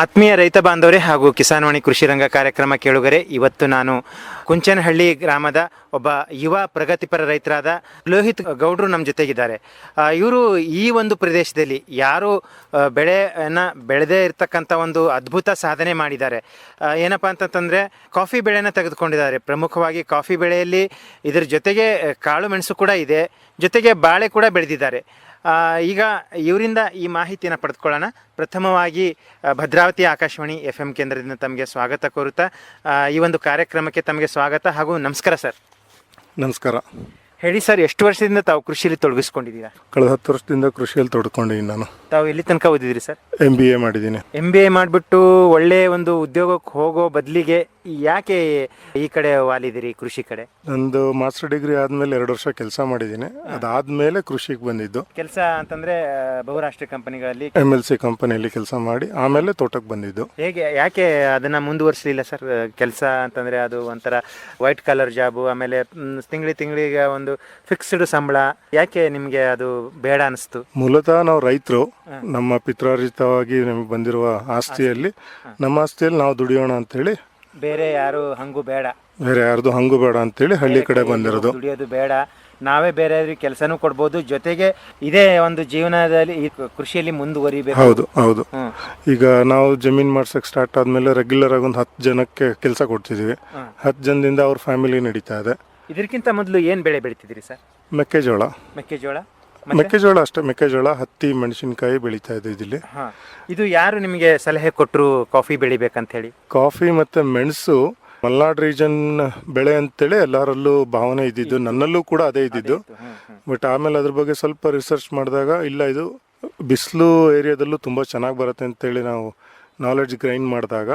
ಆತ್ಮೀಯ ರೈತ ಬಾಂಧವರೇ ಹಾಗೂ ಕಿಸಾನ್ವಾಣಿ ಕೃಷಿ ರಂಗ ಕಾರ್ಯಕ್ರಮ ಕೇಳುಗರೆ, ಇವತ್ತು ನಾನು ಕುಂಚನಹಳ್ಳಿ ಗ್ರಾಮದ ಒಬ್ಬ ಯುವ ಪ್ರಗತಿಪರ ರೈತರಾದ ಲೋಹಿತ್ ಗೌಡ್ರು ನಮ್ಮ ಜೊತೆಗಿದ್ದಾರೆ. ಇವರು ಈ ಒಂದು ಪ್ರದೇಶದಲ್ಲಿ ಯಾರು ಬೆಳೆಯನ್ನು ಬೆಳೆದೇ ಇರತಕ್ಕಂಥ ಒಂದು ಅದ್ಭುತ ಸಾಧನೆ ಮಾಡಿದ್ದಾರೆ. ಏನಪ್ಪ ಅಂತಂತಂದರೆ ಕಾಫಿ ಬೆಳೆನ ತೆಗೆದುಕೊಂಡಿದ್ದಾರೆ. ಪ್ರಮುಖವಾಗಿ ಕಾಫಿ ಬೆಳೆಯಲ್ಲಿ ಇದರ ಜೊತೆಗೆ ಕಾಳು ಮೆಣಸು ಕೂಡ ಇದೆ. ಜೊತೆಗೆ ಬಾಳೆ ಕೂಡ ಬೆಳೆದಿದ್ದಾರೆ. ಈಗ ಇವರಿಂದ ಈ ಮಾಹಿತಿಯನ್ನು ಪಡೆದುಕೊಳ್ಳೋಣ. ಪ್ರಥಮವಾಗಿ ಭದ್ರಾವತಿ ಆಕಾಶವಾಣಿ ಎಫ್ ಎಂ ಕೇಂದ್ರದಿಂದ ತಮಗೆ ಸ್ವಾಗತ ಕೋರುತ್ತಾ ಈ ಒಂದು ಕಾರ್ಯಕ್ರಮಕ್ಕೆ ತಮಗೆ ಸ್ವಾಗತ ಹಾಗೂ ನಮಸ್ಕಾರ ಸರ್. ನಮಸ್ಕಾರ. ಹೇಳಿ ಸರ್ ಎಷ್ಟು ವರ್ಷದಿಂದ ತಾವು ಕೃಷಿಯಲ್ಲಿ ತೊಡಗಿಸ್ಕೊಂಡಿದ್ದೀರಾ? ಕಳೆದ ಹತ್ತು ವರ್ಷದಿಂದ ಕೃಷಿಯಲ್ಲಿ ತೊಡ್ಕೊಂಡಿದ್ದೀನಿ ನಾನು. ತಾವು ಎಲ್ಲಿ ತನಕ ಓದಿದಿರಿ ಸರ್? ಎಂ ಬಿ ಎ ಮಾಡಿದ್ದೀನಿ. ಎಂ ಬಿ ಎ ಮಾಡಿಬಿಟ್ಟು ಒಳ್ಳೆ ಒಂದು ಉದ್ಯೋಗಕ್ಕೆ ಹೋಗೋ ಬದಲಿಗೆ ಯಾಕೆ ಈ ಕಡೆ ವಾಲಿದಿರಿ ಕೃಷಿ ಕಡೆ? ನಂದು ಮಾಸ್ಟರ್ ಡಿಗ್ರಿ ಆದಮೇಲೆ ಎರಡು ವರ್ಷ ಕೆಲಸ ಮಾಡಿದ್ದೀನಿ. ಅದಾದಮೇಲೆ ಕೃಷಿಗೆ ಬಂದಿದ್ದು. ಕೆಲಸ ಅಂತಂದ್ರೆ ಬಹುರಾಷ್ಟ್ರೀಯ ಕಂಪನಿಗಳಲ್ಲಿ ಎಂ ಎಲ್ ಸಿ ಕಂಪನಿಯಲ್ಲಿ ಕೆಲಸ ಮಾಡಿ ಆಮೇಲೆ ತೋಟಕ್ಕೆ ಬಂದಿದ್ದು. ಹೇಗೆ ಯಾಕೆ ಅದನ್ನ ಮುಂದುವರಿಸಲಿಲ್ಲ ಸರ್ ಕೆಲಸ ಅಂತಂದ್ರೆ ಅದು ಒಂಥರ ವೈಟ್ ಕಲರ್ ಜಾಬು ಆಮೇಲೆ ತಿಂಗಳಿ ತಿಂಗಳಿಗೆ ಒಂದು ಫಿಕ್ಸ್ಡ್ ಸಂಬಳ. ಯಾಕೆ ನಿಮಗೆ ಅದು ಬೇಡ ಅನಿಸ್ತು? ಮೂಲತಃ ನಾವು ರೈತರು ನಮ್ಮ ಪಿತ್ರಾರ್ಜಿತವಾಗಿ ನಮಗೆ ಬಂದಿರುವ ಆಸ್ತಿಯಲ್ಲಿ ನಮ್ಮ ಆಸ್ತಿಯಲ್ಲಿ ನಾವು ದುಡಿಯೋಣ ಅಂತೇಳಿ ಬೇರೆ ಯಾರು ಹಂಗು ಬೇಡ. ಬೇರೆ ಯಾರ್ದು ಹಂಗು ಬೇಡ ಅಂತೇಳಿ ಹಳ್ಳಿ ಕಡೆ ಬಂದಿರೋದು. ದುಡಿಯೋದು ಬೇಡ. ನಾವೇ ಬೇರೆ ಕೆಲಸನೂ ಕೊಡ್ಬೋದು. ಜೊತೆಗೆ ಇದೇ ಒಂದು ಜೀವನದಲ್ಲಿ ಈ ಕೃಷಿಯಲ್ಲಿ ಮುಂದುವರಿಬೇಕು. ಹೌದು ಹೌದು. ಈಗ ನಾವು ಜಮೀನ್ ಮಾಡ್ಸಕ್ ಸ್ಟಾರ್ಟ್ ಆದ್ಮೇಲೆ ರೆಗ್ಯುಲರ್ ಆಗಿ ಒಂದು ಹತ್ತು ಜನಕ್ಕೆ ಕೆಲಸ ಕೊಡ್ತಿದೀವಿ. ಹತ್ತು ಜನದಿಂದ ಅವ್ರ ಫ್ಯಾಮಿಲಿ ನಡೀತಾ ಇದೆ. ಇದಕ್ಕಿಂತ ಮೊದಲು ಏನು ಬೆಳೆ ಬೆಳಿತಿದ್ದೀರಿ ಸರ್? ಮೆಕ್ಕೆಜೋಳ. ಮೆಕ್ಕೆಜೋಳ? ಮೆಕ್ಕೆಜೋಳ ಅಷ್ಟೇ ಮೆಕ್ಕೆಜೋಳ ಹತ್ತಿ ಮೆಣಸಿನಕಾಯಿ ಬೆಳೀತಾ ಇದೆ ಇಲ್ಲಿ ಹಾಂ. ಇದು ಯಾರು ನಿಮಗೆ ಸಲಹೆ ಕೊಟ್ಟರು ಕಾಫಿ ಬೆಳಿಬೇಕಂತ ಹೇಳಿ ಕಾಫಿ ಮತ್ತು ಮೆಣಸು ಮಲ್ನಾಡ್ ರೀಜನ್ ಬೆಳೆ ಅಂತೇಳಿ ಎಲ್ಲರಲ್ಲೂ ಭಾವನೆ ಇದ್ದಿದ್ದು ನನ್ನಲ್ಲೂ ಕೂಡ ಅದೇ ಇದ್ದಿದ್ದು. ಬಟ್ ಆಮೇಲೆ ಅದ್ರ ಬಗ್ಗೆ ಸ್ವಲ್ಪ ರಿಸರ್ಚ್ ಮಾಡಿದಾಗ ಇಲ್ಲ ಇದು ಬಿಸಿಲು ಏರಿಯಾದಲ್ಲೂ ತುಂಬ ಚೆನ್ನಾಗಿ ಬರುತ್ತೆ ಅಂತೇಳಿ ನಾವು ನಾಲೆಡ್ಜ್ ಗ್ರೈಂಡ್ ಮಾಡಿದಾಗ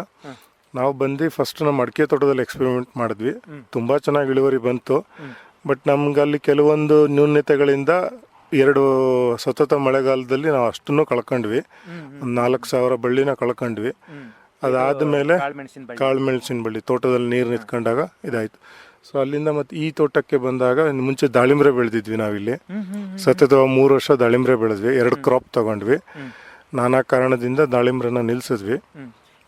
ನಾವು ಬಂದು ಫಸ್ಟ್ ನಮ್ಮ ಅಡಿಕೆ ತೋಟದಲ್ಲಿ ಎಕ್ಸ್ಪೆರಿಮೆಂಟ್ ಮಾಡಿದ್ವಿ. ತುಂಬ ಚೆನ್ನಾಗಿ ಇಳುವರಿ ಬಂತು. ಬಟ್ ನಮ್ಗಲ್ಲಿ ಕೆಲವೊಂದು ನ್ಯೂನ್ಯತೆಗಳಿಂದ ಎರಡು ಸತತ ಮಳೆಗಾಲದಲ್ಲಿ ನಾವು ಅಷ್ಟನ್ನು ಕಳ್ಕೊಂಡ್ವಿ. ಒಂದು ನಾಲ್ಕು ಸಾವಿರ ಬಳ್ಳಿನ ಕಳ್ಕೊಂಡ್ವಿ. ಅದಾದಮೇಲೆ ಕಾಳುಮೆಣಸಿನ ಬಳ್ಳಿ. ಕಾಳು ಮೆಣಸಿನ ಬಳ್ಳಿ ತೋಟದಲ್ಲಿ ನೀರು ನಿಂತ್ಕೊಂಡಾಗ ಇದಾಯ್ತು. ಸೊ ಅಲ್ಲಿಂದ ಮತ್ತೆ ಈ ತೋಟಕ್ಕೆ ಬಂದಾಗ ಮುಂಚೆ ದಾಳಿಂಬ್ರೆ ಬೆಳೆದಿದ್ವಿ ನಾವಿಲ್ಲಿ. ಸತತ ಮೂರು ವರ್ಷ ದಾಳಿಂಬ್ರೆ ಬೆಳೆದ್ವಿ. ಎರಡು ಕ್ರಾಪ್ ತಗೊಂಡ್ವಿ. ನಾನಾ ಕಾರಣದಿಂದ ದಾಳಿಂಬ್ರೆನ ನಿಲ್ಸಿದ್ವಿ.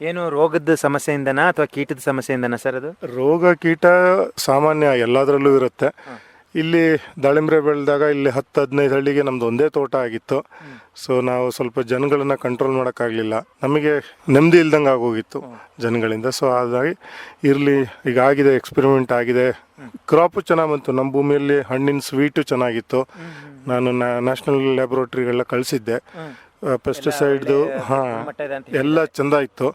ಏನು ರೋಗದ ಸಮಸ್ಯೆಯಿಂದನಾ ಅಥವಾ ಕೀಟದ ಸಮಸ್ಯೆಯಿಂದನಾ ಸರ್ ಅದು? ರೋಗ ಕೀಟ ಸಾಮಾನ್ಯ ಎಲ್ಲದರಲ್ಲೂ ಇರುತ್ತೆ. ಇಲ್ಲಿ ದಾಳಿಂಬ್ರೆ ಬೆಳೆದಾಗ ಇಲ್ಲಿ ಹತ್ತು ಹದಿನೈದು ಹಳ್ಳಿಗೆ ನಮ್ದು ಒಂದೇ ತೋಟ ಆಗಿತ್ತು. ಸೊ ನಾವು ಸ್ವಲ್ಪ ಜನಗಳನ್ನ ಕಂಟ್ರೋಲ್ ಮಾಡೋಕ್ಕಾಗಲಿಲ್ಲ. ನಮಗೆ ನೆಮ್ಮದಿ ಇಲ್ದಂಗೆ ಆಗೋಗಿತ್ತು ಜನಗಳಿಂದ. ಸೊ ಹಾಗಾಗಿ ಇರಲಿ ಈಗ ಆಗಿದೆ ಎಕ್ಸ್ಪೆರಿಮೆಂಟ್ ಆಗಿದೆ. ಕ್ರಾಪು ಚೆನ್ನಾಗಿ ಬಂತು. ನಮ್ಮ ಭೂಮಿಯಲ್ಲಿ ಹಣ್ಣಿನ ಸ್ವೀಟು ಚೆನ್ನಾಗಿತ್ತು. ನಾನು ನ್ಯಾಷನಲ್ ಲ್ಯಾಬೊರೇಟ್ರಿಗೆಲ್ಲ ಕಳಿಸಿದ್ದೆ. ಪೆಸ್ಟಿಸೈಡ್ದು ಹಾಂ ಎಲ್ಲ ಚಂದ ಇತ್ತು.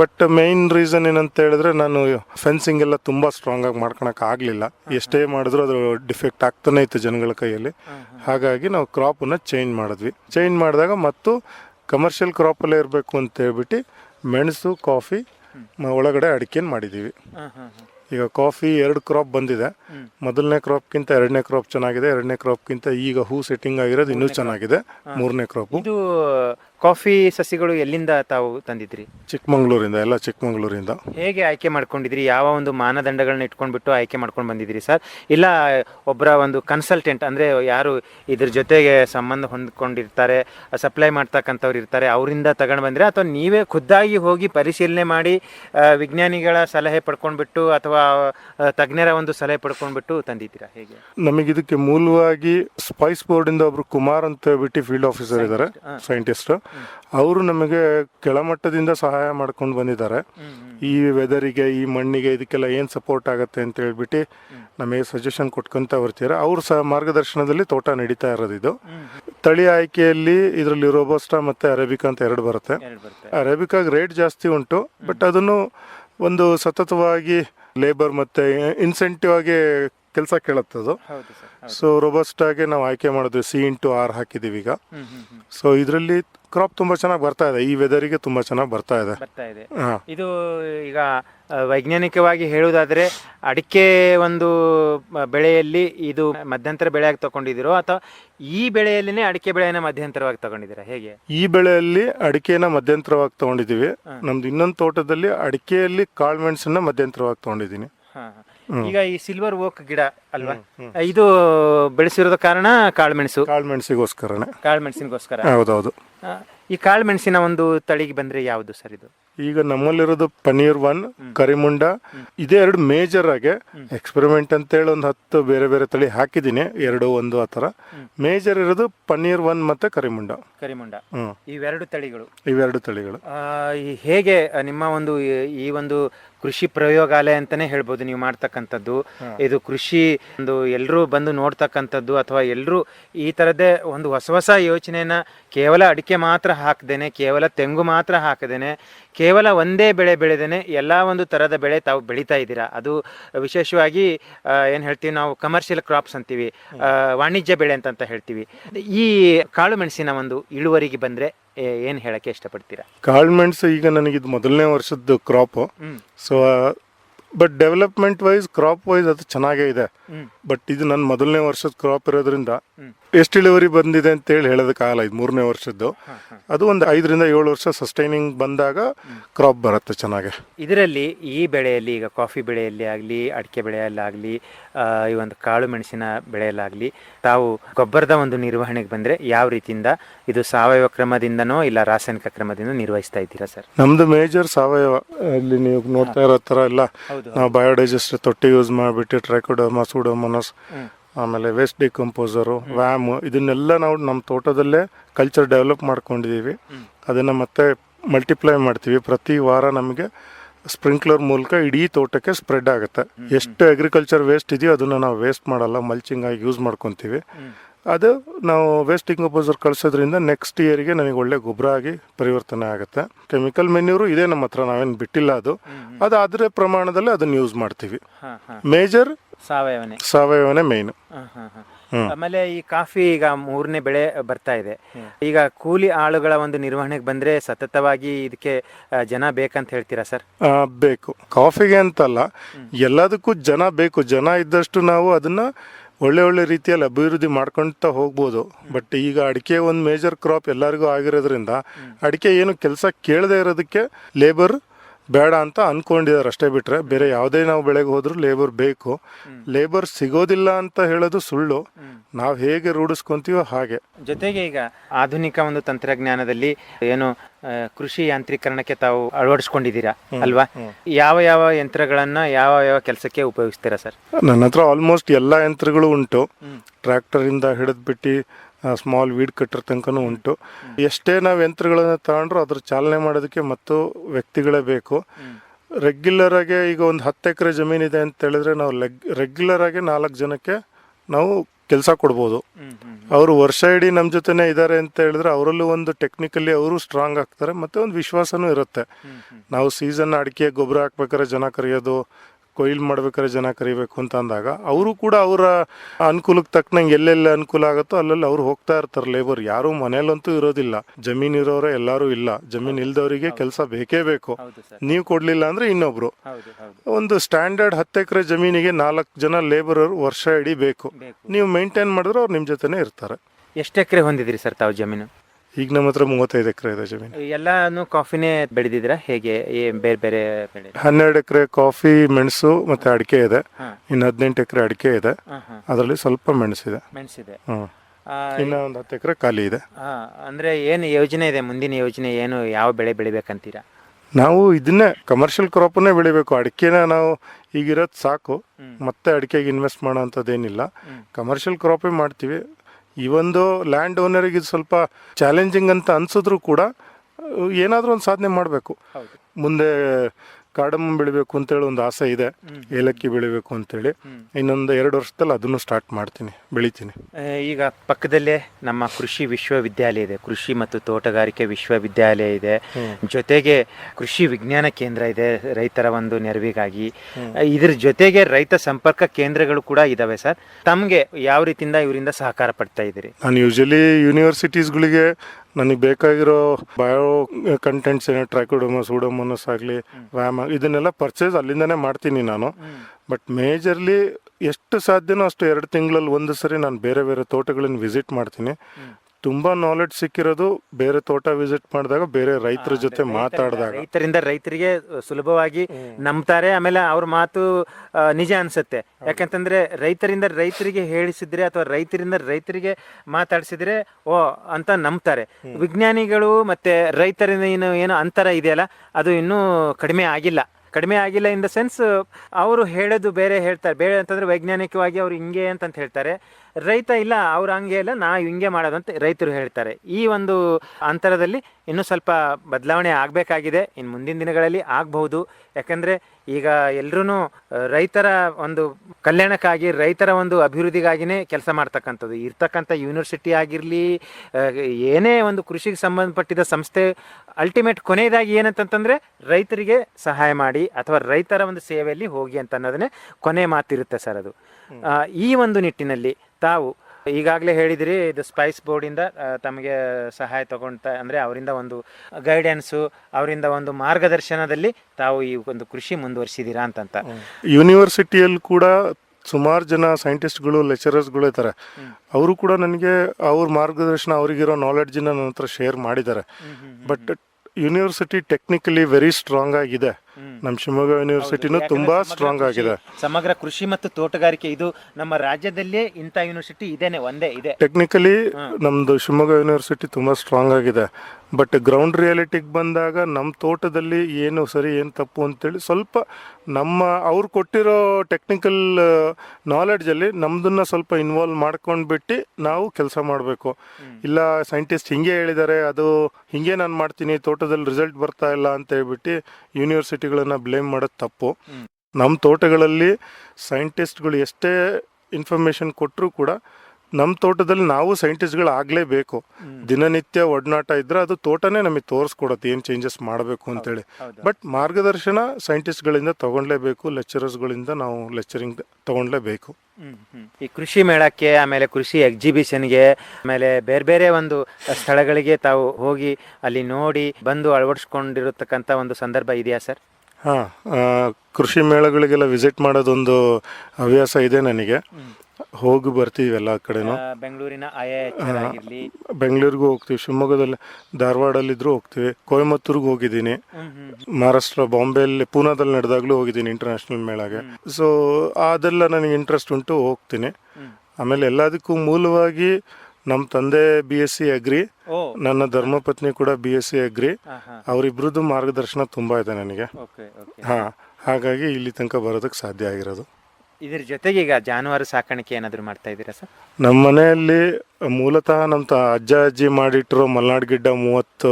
ಬಟ್ ಮೇನ್ ರೀಸನ್ ಏನಂತ ಹೇಳಿದ್ರೆ ನಾನು ಫೆನ್ಸಿಂಗ್ ಎಲ್ಲ ತುಂಬಾ ಸ್ಟ್ರಾಂಗ್ ಆಗಿ ಮಾಡ್ಕೊಳಕ್ ಆಗಲಿಲ್ಲ. ಎಷ್ಟೇ ಮಾಡಿದ್ರು ಅದು ಡಿಫೆಕ್ಟ್ ಆಗ್ತಾನೆ ಇತ್ತು ಜನಗಳ ಕೈಯಲ್ಲಿ. ಹಾಗಾಗಿ ನಾವು ಕ್ರಾಪ್ ಅನ್ನ ಚೇಂಜ್ ಮಾಡಿದ್ವಿ. ಚೇಂಜ್ ಮಾಡಿದಾಗ ಮತ್ತು ಕಮರ್ಷಿಯಲ್ ಕ್ರಾಪ್ ಅಲ್ಲೇ ಇರಬೇಕು ಅಂತ ಹೇಳ್ಬಿಟ್ಟು ಮೆಣಸು ಕಾಫಿ ಒಳಗಡೆ ಅಡಿಕೆನ ಹಾಂ. ಈಗ ಕಾಫಿ ಎರಡು ಕ್ರಾಪ್ ಬಂದಿದೆ. ಮೊದಲನೇ ಕ್ರಾಪ್ಗಿಂತ ಎರಡನೇ ಕ್ರಾಪ್ ಚೆನ್ನಾಗಿದೆ. ಎರಡನೇ ಕ್ರಾಪ್ಗಿಂತ ಈಗ ಹೂ ಸೆಟ್ಟಿಂಗ್ ಆಗಿರೋದು ಇನ್ನೂ ಚೆನ್ನಾಗಿದೆ. ಮೂರನೇ ಕ್ರಾಪು ಇದು ಕಾಫಿ ಸಸಿಗಳು ಎಲ್ಲಿಂದ ತಾವು ತಂದಿದ್ರಿ? ಚಿಕ್ಕಮಂಗ್ಳೂರಿಂದ ಎಲ್ಲ ಚಿಕ್ಕಮಂಗ್ಳೂರಿಂದ. ಹೇಗೆ ಆಯ್ಕೆ ಮಾಡ್ಕೊಂಡಿದ್ರಿ? ಯಾವ ಒಂದು ಮಾನದಂಡಗಳನ್ನ ಇಟ್ಕೊಂಡ್ಬಿಟ್ಟು ಆಯ್ಕೆ ಮಾಡ್ಕೊಂಡು ಬಂದಿದ್ರಿ ಸರ್? ಇಲ್ಲ ಒಬ್ಬರ ಒಂದು ಕನ್ಸಲ್ಟೆಂಟ್ ಅಂದರೆ ಯಾರು ಇದ್ರ ಜೊತೆಗೆ ಸಂಬಂಧ ಹೊಂದ್ಕೊಂಡಿರ್ತಾರೆ ಸಪ್ಲೈ ಮಾಡ್ತಕ್ಕಂಥವ್ರು ಇರ್ತಾರೆ ಅವರಿಂದ ತಗೊಂಡು ಬಂದ್ರೆ ಅಥವಾ ನೀವೇ ಖುದ್ದಾಗಿ ಹೋಗಿ ಪರಿಶೀಲನೆ ಮಾಡಿ ಆ, ವಿಜ್ಞಾನಿಗಳ ಸಲಹೆ ಪಡ್ಕೊಂಡ್ಬಿಟ್ಟು ಅಥವಾ ಆ, ತಜ್ಞರ ಒಂದು ಸಲಹೆ ಪಡ್ಕೊಂಡ್ಬಿಟ್ಟು ತಂದಿದ್ದೀರಾ? ಹೇಗೆ? ನಮಗೆ ಇದಕ್ಕೆ ಮೂಲವಾಗಿ ಸ್ಪೈಸ್ ಬೋರ್ಡ್ ಇಂದ ಒಬ್ರು ಕುಮಾರ್ ಅಂತ ಹೇಳ್ಬಿಟ್ಟು ಫೀಲ್ಡ್ ಆಫೀಸರ್ ಇದ್ದಾರೆ ಸೈಂಟಿಸ್ಟ್ ಅವರು ನಮಗೆ ಕೆಳಮಟ್ಟದಿಂದ ಸಹಾಯ ಮಾಡ್ಕೊಂಡು ಬಂದಿದ್ದಾರೆ. ಈ ವೆದರಿಗೆ ಈ ಮಣ್ಣಿಗೆ ಇದಕ್ಕೆಲ್ಲ ಏನು ಸಪೋರ್ಟ್ ಆಗುತ್ತೆ ಅಂತ ಹೇಳ್ಬಿಟ್ಟು ನಮಗೆ ಸಜೆಷನ್ ಕೊಟ್ಕೊಂತ ಬರ್ತೀರ. ಅವ್ರ ಸಹ ಮಾರ್ಗದರ್ಶನದಲ್ಲಿ ತೋಟ ನಡೀತಾ ಇರೋದು ಇದು. ತಳಿ ಆಯ್ಕೆಯಲ್ಲಿ ಇದರಲ್ಲಿ ರೋಬೋಸ್ಟಾ ಮತ್ತೆ ಅರೇಬಿಕಾ ಅಂತ ಎರಡು ಬರುತ್ತೆ. ಅರೇಬಿಕಾಗೆ ರೇಟ್ ಜಾಸ್ತಿ ಉಂಟು. ಬಟ್ ಅದನ್ನು ಒಂದು ಸತತವಾಗಿ ಲೇಬರ್ ಮತ್ತೆ ಇನ್ಸೆಂಟಿವ್ ಆಗಿ ಕೆಲಸ ಕೇಳುತ್ತದು ಹೌದು ಸರ್ ಸೊ ಆಗಿ ನಾವು ಆಯ್ಕೆ ಮಾಡಿದ್ವಿ ಸಿ ಇಂಟು ಆರ್ ಹಾಕಿದೀವಿ ಈಗ. ಹ್ಮ್ ಹ್ಮ್ ಹ್ಮ್. ಸೊ ಇದರಲ್ಲಿ ಕ್ರಾಪ್ ತುಂಬಾ ಚೆನ್ನಾಗಿ ಬರ್ತಾ ಇದೆ ಈ ವೆದರಿಗೆ ತುಂಬಾ ಚೆನ್ನಾಗಿ ಬರ್ತಾ ಇದೆ. ಬರ್ತಾ ಇದೆ. ಹಾ. ಇದು ಈಗ ಆ, ವೈಜ್ಞಾನಿಕವಾಗಿ ಹೇಳುವುದಾದ್ರೆ ಅಡಿಕೆ ಒಂದು ಮ- ಬೆಳೆಯಲ್ಲಿ ಇದು ಮಧ್ಯಂತರ ಬೆಳೆಯಾಗಿ ತಗೊಂಡಿದ್ದೀರೋ ಅಥವಾ ಈ ಬೆಳೆಯಲ್ಲಿನೇ ಅಡಿಕೆ ಬೆಳೆಯನ್ನ ಮಧ್ಯಂತರವಾಗಿ ತಗೊಂಡಿದ್ದೀರಾ ಹೇಗೆ? ಈ ಬೆಳೆಯಲ್ಲಿ ಅಡಿಕೆನ ಮಧ್ಯಂತರವಾಗಿ ತಗೊಂಡಿದೀವಿ ನಮ್ದು ಇನ್ನೊಂದು ತೋಟದಲ್ಲಿ ಅಡಿಕೆಯಲ್ಲಿ ಕಾಳುಮೆಣಸನ್ನ ಮಧ್ಯಂತರವಾಗಿ ತಗೊಂಡಿದ್ದೀನಿ. ಹಾ, ಹಾ. ಈಗ ಈ ಸಿಲ್ವರ್ ಓಕ್ ಗಿಡ ಅಲ್ವಾ? ಇದು ಬೆಳೆಸಿರೋದ ಕಾರಣ ಕಾಳುಮೆಣಸು. ಕಾಳುಮೆಣಸಿಗೋಸ್ಕರನೇ. ಕಾಳುಮೆಣಸಿನಗೋಸ್ಕರ. ಹೌದೌದು. ಈ ಕಾಳುಮೆಣಸಿನ ಒಂದು ತಳಿಗೆ ಬಂದ್ರೆ ಯಾವುದು ಸರ್ ಇದು? ಈಗ ನಮ್ಮಲ್ಲಿರೋದು ಪನೀರ್ ಒನ್ ಕರಿಮುಂಡ ಇದೇ ಎರಡು ಮೇಜರ್ ಆಗಿ ಎಕ್ಸ್ಪೆರಿಮೆಂಟ್ ಅಂತೇಳಿ ಒಂದು ಹತ್ತು ಬೇರೆ ಬೇರೆ ತಳಿ ಹಾಕಿದ್ದೀನಿ ಎರಡು ಒಂದು ಆ ಥರ. ಮೇಜರ್ ಇರೋದು ಪನೀರ್ ಒನ್ ಮತ್ತೆ ಕರಿಮುಂಡ ಕರಿಮುಂಡ ಇವೆರಡು ತಳಿಗಳು. ಇವೆರಡು ತಳಿಗಳು. ಹೇಗೆ ನಿಮ್ಮ ಒಂದು ಈ ಒಂದು ಕೃಷಿ ಪ್ರಯೋಗಾಲಯ ಅಂತಾನೆ ಹೇಳ್ಬೋದು. ನೀವು ಮಾಡ್ತಕ್ಕಂಥದ್ದು. ಇದು ಕೃಷಿ ಒಂದು ಎಲ್ಲರೂ ಬಂದು ನೋಡ್ತಕ್ಕಂಥದ್ದು ಅಥವಾ ಎಲ್ಲರೂ ಈ ಥರದ್ದೇ ಒಂದು ಹೊಸ ಹೊಸ ಯೋಚನೆನ ಕೇವಲ ಅಡಿಕೆ ಮಾತ್ರ ಹಾಕ್ದೇನೆ ಕೇವಲ ತೆಂಗು ಮಾತ್ರ ಹಾಕದೇನೆ ಕೇವಲ ಒಂದೇ ಬೆಳೆ ಬೆಳೆದೇನೆ ಎಲ್ಲ ಒಂದು ಥರದ ಬೆಳೆ ತಾವು ಬೆಳೀತಾ ಇದ್ದೀರಾ? ಅದು ವಿಶೇಷವಾಗಿ ಏನು ಹೇಳ್ತೀವಿ ನಾವು ಕಮರ್ಷಿಯಲ್ ಕ್ರಾಪ್ಸ್ ಅಂತೀವಿ. ವಾಣಿಜ್ಯ ಬೆಳೆ ಅಂತ ಅಂತ ಹೇಳ್ತೀವಿ. ಈ ಕಾಳು ಮೆಣಸಿನ ಒಂದು ಇಳುವರಿಗೆ ಬಂದರೆ ಏನು ಹೇಳಕ್ಕೆ ಇಷ್ಟಪಡ್ತೀರಾ? ಕಾಳ್ಮೆಣ್ಸು ಈಗ ನನಗಿದು ಮೊದಲನೇ ವರ್ಷದ crop. So but development wise crop wise ಅದು ಚೆನ್ನಾಗೇ ಇದೆ. ಬಟ್ ಇದು ನನ್ನ ಮೊದಲನೇ ವರ್ಷದ ಕ್ರಾಪ್ ಇರೋದ್ರಿಂದ. ಎಷ್ಟು ಇಳುವರಿ ಬಂದಿದೆ ಅಂತ ಹೇಳಿ ಹೇಳೋದಕ್ಕಾಗಲ್ಲ ಇದು ಮೂರನೇ ವರ್ಷದ್ದು. ಅದು ಒಂದು ಐದರಿಂದ ಏಳು ವರ್ಷ ಸಸ್ಟೈನಿಂಗ್ ಬಂದಾಗ ಕ್ರಾಪ್ ಬರುತ್ತೆ ಚೆನ್ನಾಗಿ. ಇದರಲ್ಲಿ ಈ ಬೆಳೆಯಲ್ಲಿ ಈಗ ಕಾಫಿ ಬೆಳೆಯಲ್ಲಿ ಆಗಲಿ ಅಡಿಕೆ ಬೆಳೆಯಲ್ಲಾಗಲಿ ಈ ಒಂದು ಕಾಳು ಮೆಣಸಿನ ಬೆಳೆಯಲ್ಲಾಗಲಿ ತಾವು ಗೊಬ್ಬರದ ಒಂದು ನಿರ್ವಹಣೆಗೆ ಬಂದರೆ ಯಾವ ರೀತಿಯಿಂದ ಇದು ಸಾವಯವ ಕ್ರಮದಿಂದನೋ ಇಲ್ಲ ರಾಸಾಯನಿಕ ಕ್ರಮದಿಂದ ನಿರ್ವಹಿಸ್ತಾ ಇದ್ದೀರಾ ಸರ್? ನಮ್ದು ಮೇಜರ್ ಸಾವಯವ ಇಲ್ಲಿ ನೀವು ನೋಡ್ತಾ ಇರೋ ಥರ ಎಲ್ಲ ನಾವು ಬಯೋಡೈಜೆಸ್ಟ್ ತೊಟ್ಟಿ ಯೂಸ್ ಮಾಡಿಬಿಟ್ಟು ಟ್ರೈಕೋಡೋಮ ಸೂಡೋಮೋನಸ್ ಆಮೇಲೆ ವೇಸ್ಟ್ ಡಿಕಂಪೋಸರು ವ್ಯಾಮ್ ಇದನ್ನೆಲ್ಲ ನಾವು ನಮ್ಮ ತೋಟದಲ್ಲೇ ಕಲ್ಚರ್ ಡೆವಲಪ್ ಮಾಡ್ಕೊಂಡಿದ್ದೀವಿ ಅದನ್ನು ಮತ್ತೆ ಮಲ್ಟಿಪ್ಲೈ ಮಾಡ್ತೀವಿ. ಪ್ರತಿ ವಾರ ನಮಗೆ ಸ್ಪ್ರಿಂಕ್ಲರ್ ಮೂಲಕ ಇಡೀ ತೋಟಕ್ಕೆ ಸ್ಪ್ರೆಡ್ ಆಗುತ್ತೆ. ಎಷ್ಟು ಅಗ್ರಿಕಲ್ಚರ್ ವೇಸ್ಟ್ ಇದೆಯೋ ಅದನ್ನು ನಾವು ವೇಸ್ಟ್ ಮಾಡಲ್ಲ ಮಲ್ಚಿಂಗ್ ಆಗಿ ಯೂಸ್ ಮಾಡ್ಕೊತೀವಿ. ಅದು ನಾವು ವೇಸ್ಟ್ ಇಂಗೊಪೋಸರ್ ಕಳಿಸೋದ್ರಿಂದ ನೆಕ್ಸ್ಟ್ ಇಯರ್ಗೆ ನನಗೆ ಒಳ್ಳೆ ಗೊಬ್ಬರ ಆಗಿ ಪರಿವರ್ತನೆ ಆಗುತ್ತೆ. ಕೆಮಿಕಲ್ ಮೆನ್ಯೂರು ಇದೆ ನಮ್ಮ ಹತ್ರ ನಾವೇನು ಬಿಟ್ಟಿಲ್ಲ ಅದು. ಅದು ಅದರ ಪ್ರಮಾಣದಲ್ಲಿ ಅದನ್ನು ಯೂಸ್ ಮಾಡ್ತೀವಿ. ಮೇಜರ್ ಸಾವಯವನೇ. ಸಾವಯವನೇ ಮೇಯ್ನು ಆಮೇಲೆ ಈ ಕಾಫಿ ಈಗ ಮೂರನೇ ಬೆಳೆ ಬರ್ತಾ ಇದೆ. ಈಗ ಕೂಲಿ ಆಳುಗಳ ಒಂದು ನಿರ್ವಹಣೆಗೆ ಬಂದ್ರೆ ಸತತವಾಗಿ ಇದಕ್ಕೆ ಜನ ಬೇಕಂತ ಹೇಳ್ತೀರಾ ಸರ್? ಬೇಕು. ಕಾಫಿಗೆ ಅಂತಲ್ಲ ಎಲ್ಲದಕ್ಕೂ ಜನ ಬೇಕು. ಜನ ಇದ್ದಷ್ಟು ನಾವು ಅದನ್ನ ಒಳ್ಳೆ ಒಳ್ಳೆ ರೀತಿಯಲ್ಲಿ ಅಭಿವೃದ್ಧಿ ಮಾಡ್ಕೊಳ್ತಾ ಹೋಗ್ಬೋದು. ಬಟ್ ಈಗ ಅಡಿಕೆ ಒಂದು ಮೇಜರ್ ಕ್ರಾಪ್ ಎಲ್ಲರಿಗೂ ಆಗಿರೋದ್ರಿಂದ, ಅಡಿಕೆ ಏನು ಕೆಲಸ ಕೇಳದೆ ಇರೋದಕ್ಕೆ ಲೇಬರ್ ಬೇಡ ಅಂತ ಅನ್ಕೊಂಡಿದ್ದಾರೆ ಅಷ್ಟೇ ಬಿಟ್ರೆ ಬೇರೆ ಯಾವುದೇ ನಾವು ಬೆಳೆಗೆ ಹೋದ್ರೂ ಲೇಬರ್ ಬೇಕು. ಲೇಬರ್ ಸಿಗೋದಿಲ್ಲ ಅಂತ ಹೇಳೋದು ಸುಳ್ಳು. ನಾವು ಹೇಗೆ ರೂಢಿಸ್ಕೊಂತೀವೋ ಹಾಗೆ. ಜೊತೆಗೆ ಈಗ ಆಧುನಿಕ ಒಂದು ತಂತ್ರಜ್ಞಾನದಲ್ಲಿ ಏನು ಕೃಷಿ ಯಾಂತ್ರೀಕರಣಕ್ಕೆ ತಾವು ಅಳವಡಿಸ್ಕೊಂಡಿದ್ದೀರಾ ಅಲ್ವಾ? ಯಾವ ಯಾವ ಯಂತ್ರಗಳನ್ನ ಯಾವ ಯಾವ ಕೆಲಸಕ್ಕೆ ಉಪಯೋಗಿಸ್ತೀರಾ ಸರ್? ನನ್ನ ಹತ್ರ ಆಲ್ಮೋಸ್ಟ್ ಎಲ್ಲ ಯಂತ್ರಗಳು ಉಂಟು. ಟ್ರ್ಯಾಕ್ಟರಿಂದ ಹಿಡಿದ್ಬಿಟ್ಟು ಸ್ಮಾಲ್ ವೀಡ್ ಕಟ್ಟರ್ ತನಕನೂ ಉಂಟು. ಎಷ್ಟೇ ನಾವು ಯಂತ್ರಗಳನ್ನು ತಗೊಂಡ್ರು ಅದ್ರ ಚಾಲನೆ ಮಾಡೋದಕ್ಕೆ ಮತ್ತು ವ್ಯಕ್ತಿಗಳೇ ಬೇಕು. ರೆಗ್ಯುಲರ್ ಆಗಿ ಈಗ ಒಂದು ಹತ್ತು ಎಕರೆ ಜಮೀನಿದೆ ಅಂತ ಹೇಳಿದ್ರೆ ನಾವು ಲೆಗ್ ರೆಗ್ಯುಲರ್ ಆಗಿ ನಾಲ್ಕು ಜನಕ್ಕೆ ನಾವು ಕೆಲಸ ಕೊಡ್ಬೋದು. ಅವರು ವರ್ಷ ಇಡೀ ನಮ್ಮ ಜೊತೆನೇ ಇದ್ದಾರೆ ಅಂತ ಹೇಳಿದ್ರೆ ಅವರಲ್ಲೂ ಒಂದು ಟೆಕ್ನಿಕಲಿ ಅವರು ಸ್ಟ್ರಾಂಗ್ ಆಗ್ತಾರೆ ಮತ್ತು ಒಂದು ವಿಶ್ವಾಸನೂ ಇರುತ್ತೆ. ನಾವು ಸೀಸನ್ ಅಡಿಕೆ ಗೊಬ್ಬರ ಹಾಕ್ಬೇಕಾದ್ರೆ ಜನ ಕರೆಯೋದು ಕೊಯ್ಲು ಮಾಡ್ಬೇಕಾದ್ರೆ ಜನ ಕರಿಬೇಕು ಅಂತ ಅಂದಾಗ ಅವರು ಕೂಡ ಅವರ ಅನುಕೂಲಕ್ಕೆ ತಕ್ಕನಂಗೆ ಎಲ್ಲೆಲ್ಲಿ ಅನುಕೂಲ ಆಗುತ್ತೋ ಅಲ್ಲೆಲ್ಲಿ ಅವ್ರು ಹೋಗ್ತಾ ಇರ್ತಾರೆ. ಲೇಬರ್ ಯಾರು ಮನೇಲಂತೂ ಇರೋದಿಲ್ಲ. ಜಮೀನ್ ಇರೋರೆ ಎಲ್ಲರೂ ಇಲ್ಲ. ಜಮೀನ್ ಇಲ್ದವರಿಗೆ ಕೆಲಸ ಬೇಕೇ ಬೇಕು. ನೀವು ಕೊಡ್ಲಿಲ್ಲ ಅಂದ್ರೆ ಇನ್ನೊಬ್ರು. ಒಂದು ಸ್ಟ್ಯಾಂಡರ್ಡ್ ಹತ್ತು ಎಕರೆ ಜಮೀನಿಗೆ ನಾಲ್ಕು ಜನ ಲೇಬರರ್ ವರ್ಷ ಇಡೀ ಬೇಕು. ಬೇಕು. ನೀವು ಮೇಂಟೈನ್ ಮಾಡಿದ್ರೆ ಅವ್ರು ನಿಮ್ಮ ಜೊತೆನೇ ಇರ್ತಾರೆ. ಎಷ್ಟು ಎಕರೆ ಹೊಂದಿದ್ರಿ ಸರ್ ತಾವು ಜಮೀನು? ಈಗ ನಮ್ಮ ಹತ್ರ ಮೂವತ್ತೈದು ಎಕರೆ ಇದೆ ಜಮೀನು. ಎಲ್ಲಾನು ಕಾಫಿನೇ ಬೆಳೆದಿದ್ರ ಹೇಗೆ ಏ ಬೇರೆ ಬೇರೆ ಬೆಳೆ ಹನ್ನೆರಡು ಎಕರೆ ಕಾಫಿ ಮೆಣಸು ಮತ್ತೆ ಅಡಿಕೆ ಇದೆ. ಇನ್ನು ಹದಿನೆಂಟು ಎಕರೆ ಅಡಿಕೆ ಇದೆ. ಅದರಲ್ಲಿ ಸ್ವಲ್ಪ ಮೆಣಸಿದೆ ಮೆಣಸಿದೆ ಹ್ಮ್. ಒಂದ್ ಇನ್ನು ಒಂದು ಹತ್ತು ಎಕರೆ ಖಾಲಿ ಇದೆ. ಅಂದ್ರೆ ಏನು ಯೋಜನೆ ಇದೆ? ಮುಂದಿನ ಯೋಜನೆ ಏನು? ಯಾವ ಬೆಳೆ ಬೆಳಿಬೇಕಂತೀರಾ? ನಾವು ಇದನ್ನೇ ಕಮರ್ಷಿಯಲ್ ಕ್ರಾಪನ್ನೇ ಬೆಳಿಬೇಕು. ಅಡಿಕೆನ ನಾವು ಈಗಿರೋದು ಸಾಕು. ಮತ್ತೆ ಅಡಿಕೆಗೆ ಇನ್ವೆಸ್ಟ್ ಮಾಡೋ ಅಂಥದ್ದೇನಿಲ್ಲ. ಕಮರ್ಷಿಯಲ್ ಕ್ರಾಪೇ ಮಾಡ್ತೀವಿ. ಈ ಒಂದು ಲ್ಯಾಂಡ್ ಓನರಿಗೆ ಇದು ಸ್ವಲ್ಪ ಚಾಲೆಂಜಿಂಗ್ ಅಂತ ಅನ್ಸಿದ್ರು ಕೂಡ ಏನಾದರೂ ಒಂದು ಸಾಧನೆ ಮಾಡಬೇಕು. ಮುಂದೆ ಕಾಡಮ್ಮ ಬೆಳಿಬೇಕು ಅಂತೇಳಿ ಒಂದು ಆಸೆ ಇದೆ. ಏಲಕ್ಕಿ ಬೆಳಿಬೇಕು ಅಂತೇಳಿ. ಇನ್ನೊಂದು ಎರಡು ವರ್ಷದಲ್ಲಿ ಅದನ್ನು ಸ್ಟಾರ್ಟ್ ಮಾಡ್ತೀನಿ ಬೆಳಿತೀನಿ. ಈಗ ಪಕ್ಕದಲ್ಲೇ ನಮ್ಮ ಕೃಷಿ ವಿಶ್ವವಿದ್ಯಾಲಯ ಇದೆ. ಕೃಷಿ ಮತ್ತು ತೋಟಗಾರಿಕೆ ವಿಶ್ವವಿದ್ಯಾಲಯ ಇದೆ. ಜೊತೆಗೆ ಕೃಷಿ ವಿಜ್ಞಾನ ಕೇಂದ್ರ ಇದೆ ರೈತರ ಒಂದು ನೆರವಿಗಾಗಿ. ಇದ್ರ ಜೊತೆಗೆ ರೈತ ಸಂಪರ್ಕ ಕೇಂದ್ರಗಳು ಕೂಡ ಇದಾವೆ ಸರ್. ತಮಗೆ ಯಾವ ರೀತಿಯಿಂದ ಇವರಿಂದ ಸಹಕಾರ ಪಡ್ತಾ ಇದ್ದೀರಿ? ನಾನು ಯೂಶಲಿ ಯೂನಿವರ್ಸಿಟೀಸ್ಗಳಿಗೆ ನನಗೆ ಬೇಕಾಗಿರೋ ಬಯೋ ಕಂಟೆಂಟ್ಸ್ ಏನೋ ಟ್ರೈಕೋಡೋಮಸ್ ಉಡೋಮೋನಸ್ ಆಗಲಿ ವ್ಯಾಮ್ ಇದನ್ನೆಲ್ಲ ಪರ್ಚೇಸ್ ಅಲ್ಲಿಂದನೇ ಮಾಡ್ತೀನಿ ನಾನು. ಬಟ್ ಮೇಜರ್ಲಿ ಎಷ್ಟು ಸಾಧ್ಯನೋ ಅಷ್ಟು ಎರಡು ತಿಂಗಳಲ್ಲಿ ಒಂದು ಸರಿ ನಾನು ಬೇರೆ ಬೇರೆ ತೋಟಗಳನ್ನು ವಿಸಿಟ್ ಮಾಡ್ತೀನಿ. ತುಂಬಾ ನಾಲೆಡ್ಜ್ ಸಿಕ್ಕಿರೋದು ಬೇರೆ ತೋಟ ವಿಸಿಟ್ ಮಾಡಿದಾಗ ಬೇರೆ ರೈತರ ಜೊತೆ ಮಾತಾಡಿದಾಗ. ರೈತರಿಂದ ರೈತರಿಗೆ ಸುಲಭವಾಗಿ ನಂಬ್ತಾರೆ ಆಮೇಲೆ ಅವ್ರ ಮಾತು ನಿಜ ಅನ್ಸುತ್ತೆ. ಯಾಕಂತಂದ್ರೆ ರೈತರಿಂದ ರೈತರಿಗೆ ಹೇಳಿಸಿದ್ರೆ ಅಥವಾ ರೈತರಿಂದ ರೈತರಿಗೆ ಮಾತಾಡಿಸಿದ್ರೆ ಓ ಅಂತ ನಂಬ್ತಾರೆ. ವಿಜ್ಞಾನಿಗಳು ಮತ್ತೆ ರೈತರಿಂದ ಏನು ಏನು ಅಂತರ ಇದೆಯಲ್ಲ ಅದು ಇನ್ನೂ ಕಡಿಮೆ ಆಗಿಲ್ಲ. ಕಡಿಮೆ ಆಗಿಲ್ಲ ಇನ್ ದ ಸೆನ್ಸ್ ಅವರು ಹೇಳೋದು ಬೇರೆ ಹೇಳ್ತಾರೆ. ಬೇರೆ ಅಂತಂದ್ರೆ ವೈಜ್ಞಾನಿಕವಾಗಿ ಅವ್ರು ಹಿಂಗೆ ಅಂತ ಹೇಳ್ತಾರೆ. ರೈತ ಇಲ್ಲ ಅವ್ರು ಹಂಗೆ ಇಲ್ಲ ನಾ ಹಿಂಗೆ ಮಾಡೋದು ಅಂತ ರೈತರು ಹೇಳ್ತಾರೆ. ಈ ಒಂದು ಅಂತರದಲ್ಲಿ ಇನ್ನೂ ಸ್ವಲ್ಪ ಬದಲಾವಣೆ ಆಗಬೇಕಾಗಿದೆ. ಇನ್ನು ಮುಂದಿನ ದಿನಗಳಲ್ಲಿ ಆಗಬಹುದು. ಯಾಕಂದರೆ ಈಗ ಎಲ್ಲರೂ ರೈತರ ಒಂದು ಕಲ್ಯಾಣಕ್ಕಾಗಿ ರೈತರ ಒಂದು ಅಭಿವೃದ್ಧಿಗಾಗಿನೇ ಕೆಲಸ ಮಾಡ್ತಕ್ಕಂಥದ್ದು. ಇರ್ತಕ್ಕಂಥ ಯೂನಿವರ್ಸಿಟಿ ಆಗಿರಲಿ ಏನೇ ಒಂದು ಕೃಷಿಗೆ ಸಂಬಂಧಪಟ್ಟಿದ ಸಂಸ್ಥೆ ಅಲ್ಟಿಮೇಟ್ ಕೊನೆಯದಾಗಿ ಏನಂತಂತಂದರೆ ರೈತರಿಗೆ ಸಹಾಯ ಮಾಡಿ ಅಥವಾ ರೈತರ ಒಂದು ಸೇವೆಯಲ್ಲಿ ಹೋಗಿ ಅಂತ ಅನ್ನೋದನ್ನೇ ಕೊನೆ ಮಾತಿರುತ್ತೆ ಸರ್ ಅದು. ಈ ಒಂದು ನಿಟ್ಟಿನಲ್ಲಿ ತಾವು ಈಗಾಗಲೇ ಹೇಳಿದಿರಿ ಇದು ಸ್ಪೈಸ್ ಬೋರ್ಡಿಂದ ತಮಗೆ ಸಹಾಯ ತಗೊಳ್ತಾ ಅಂದರೆ ಅವರಿಂದ ಒಂದು ಗೈಡೆನ್ಸು ಅವರಿಂದ ಒಂದು ಮಾರ್ಗದರ್ಶನದಲ್ಲಿ ತಾವು ಈ ಒಂದು ಕೃಷಿ ಮುಂದುವರಿಸಿದ್ದೀರಾ ಅಂತಂತ. ಯೂನಿವರ್ಸಿಟಿಯಲ್ಲಿ ಕೂಡ ಸುಮಾರು ಜನ ಸೈಂಟಿಸ್ಟ್ಗಳು ಲೆಕ್ಚರರ್ಸ್ಗಳು ಇದ್ದಾರೆ. ಅವರು ಕೂಡ ನನಗೆ ಅವ್ರ ಮಾರ್ಗದರ್ಶನ ಅವರಿಗಿರೋ ನಾಲೆಡ್ಜನ್ನ ನನ್ನ ಹತ್ರ ಶೇರ್ ಮಾಡಿದ್ದಾರೆ. But university technically very strong ಆಗಿದೆ. ನಮ್ಮ ಶಿವಮೊಗ್ಗ ಯೂನಿವರ್ಸಿಟಿನೂ ತುಂಬಾ ಸ್ಟ್ರಾಂಗ್ ಆಗಿದೆ. ಸಮಗ್ರ ಕೃಷಿ ಮತ್ತು ತೋಟಗಾರಿಕೆ ಇದು ನಮ್ಮ ರಾಜ್ಯದಲ್ಲೇ ಇಂಥ ಯೂನಿವರ್ಸಿಟಿ ಇದೇನೆ ಒಂದೇ ಇದೆ. ಟೆಕ್ನಿಕಲಿ ನಮ್ದು ಶಿವಮೊಗ್ಗ ಯೂನಿವರ್ಸಿಟಿ ತುಂಬಾ ಸ್ಟ್ರಾಂಗ್ ಆಗಿದೆ. ಬಟ್ ಗ್ರೌಂಡ್ ರಿಯಾಲಿಟಿಗೆ ಬಂದಾಗ ನಮ್ಮ ತೋಟದಲ್ಲಿ ಏನು ಸರಿ ಏನು ತಪ್ಪು ಅಂತೇಳಿ ಸ್ವಲ್ಪ ನಮ್ಮ ಅವ್ರು ಕೊಟ್ಟಿರೋ ಟೆಕ್ನಿಕಲ್ ನಾಲೆಡ್ಜಲ್ಲಿ ನಮ್ಮದನ್ನು ಸ್ವಲ್ಪ ಇನ್ವಾಲ್ವ್ ಮಾಡ್ಕೊಂಡ್ಬಿಟ್ಟು ನಾವು ಕೆಲಸ ಮಾಡಬೇಕು. ಇಲ್ಲ ಸೈಂಟಿಸ್ಟ್ ಹಿಂಗೆ ಹೇಳಿದ್ದಾರೆ ಅದು ಹಿಂಗೆ ನಾನು ಮಾಡ್ತೀನಿ ತೋಟದಲ್ಲಿ ರಿಸಲ್ಟ್ ಬರ್ತಾ ಇಲ್ಲ ಅಂತ ಹೇಳ್ಬಿಟ್ಟು ಯೂನಿವರ್ಸಿಟಿಗಳನ್ನು ಬ್ಲೇಮ್ ಮಾಡೋದು ತಪ್ಪು. ನಮ್ಮ ತೋಟಗಳಲ್ಲಿ ಸೈಂಟಿಸ್ಟ್ಗಳು ಎಷ್ಟೇ ಇನ್ಫಾರ್ಮೇಷನ್ ಕೊಟ್ಟರೂ ಕೂಡ ನಮ್ಮ ತೋಟದಲ್ಲಿ ನಾವು ಸೈಂಟಿಸ್ಟ್ಗಳು ಆಗಲೇಬೇಕು ದಿನನಿತ್ಯ ಒಡನಾಟ ಇದ್ರೆ ಅದು ತೋಟನೇ ನಮಗೆ ತೋರಿಸ್ಕೊಡತ್ತೆ ಏನು ಚೇಂಜಸ್ ಮಾಡಬೇಕು ಅಂತೇಳಿ. ಬಟ್ ಮಾರ್ಗದರ್ಶನ ಸೈಂಟಿಸ್ಟ್ಗಳಿಂದ ತಗೊಂಡ್ಲೇಬೇಕು ಲೆಕ್ಚರರ್ಸ್ಗಳಿಂದ ನಾವು ಲೆಕ್ಚರಿಂಗ್ ಹ್ಮ್. ಈ ಕೃಷಿ ಮೇಳಕ್ಕೆ ಆಮೇಲೆ ಕೃಷಿ ಎಕ್ಸಿಬಿಷನ್ಗೆ ಆಮೇಲೆ ಬೇರೆ ಬೇರೆ ಒಂದು ಸ್ಥಳಗಳಿಗೆ ತಾವು ಹೋಗಿ ಅಲ್ಲಿ ನೋಡಿ ಬಂದು ಅಳವಡಿಸ್ಕೊಂಡಿರತಕ್ಕಂಥ ಒಂದು ಸಂದರ್ಭ ಇದೆಯಾ ಸರ್? ಹಾಂ ಕೃಷಿ ಮೇಳಗಳಿಗೆಲ್ಲ ವಿಸಿಟ್ ಮಾಡೋದೊಂದು ಹವ್ಯಾಸ ಇದೆ ನನಗೆ. ಹೋಗಿ ಬರ್ತೀವಿ ಎಲ್ಲ ಕಡೆನೂ. ಆ, ಬೆಂಗಳೂರಿನ ಐ ಆಗಿರ್ಲಿ. ಬೆಂಗಳೂರಿಗೂ ಹೋಗ್ತೀವಿ ಶಿವಮೊಗ್ಗದಲ್ಲಿ ಧಾರವಾಡಲ್ಲಿದ್ರು ಹೋಗ್ತೀವಿ. ಕೊಯಮತ್ತೂರ್ಗೂ ಹೋಗಿದ್ದೀನಿ. ಹ್ಮ್ ಹ್ಮ್ ಮಹಾರಾಷ್ಟ್ರ ಬಾಂಬೆಯಲ್ಲಿ ಪೂನಾದಲ್ಲಿ ನಡೆದಾಗಲೂ ಹೋಗಿದ್ದೀನಿ ಇಂಟರ್ನ್ಯಾಷನಲ್ ಮೇಳಗೆ. ಸೊ ಅದೆಲ್ಲ ನನಗೆ ಇಂಟ್ರೆಸ್ಟ್ ಉಂಟು ಹೋಗ್ತೀನಿ. ಹ್ಮ್. ಆಮೇಲೆ ಎಲ್ಲದಕ್ಕೂ ಮೂಲವಾಗಿ ನಮ್ಮ ತಂದೆ ಬಿ ಎಸ್ ಸಿ ಅಗ್ರಿ ಓ. ನನ್ನ ಧರ್ಮಪತ್ನಿ ಕೂಡ ಬಿ ಎಸ್ ಸಿ ಅಗ್ರಿ ಹಾ ಹಾ. ಅವರಿಬ್ರದ್ದು ಮಾರ್ಗದರ್ಶನ ತುಂಬ ಇದೆ ನನಗೆ. Okay okay. ಹಾಂ ಹಾಗಾಗಿ ಇಲ್ಲಿ ತನಕ ಬರೋದಕ್ಕೆ ಸಾಧ್ಯ ಆಗಿರೋದು. ಇದ್ರ ಜೊತೆಗೆ ಈಗ ಜಾನುವಾರು ಸಾಕಾಣಿಕೆ ಏನಾದ್ರು ಮಾಡ್ತಾ ಇದ್ದೀರಾ ಸರ್? ನಮ್ಮ ಮನೆಯಲ್ಲಿ ಮೂಲತಃ ನಮ್ಮ ತ ಅಜ್ಜ ಅಜ್ಜಿ ಮಾಡಿಟ್ಟಿರೋ ಮಲ್ನಾಡ್ ಗಿಡ್ಡ ಮೂವತ್ತು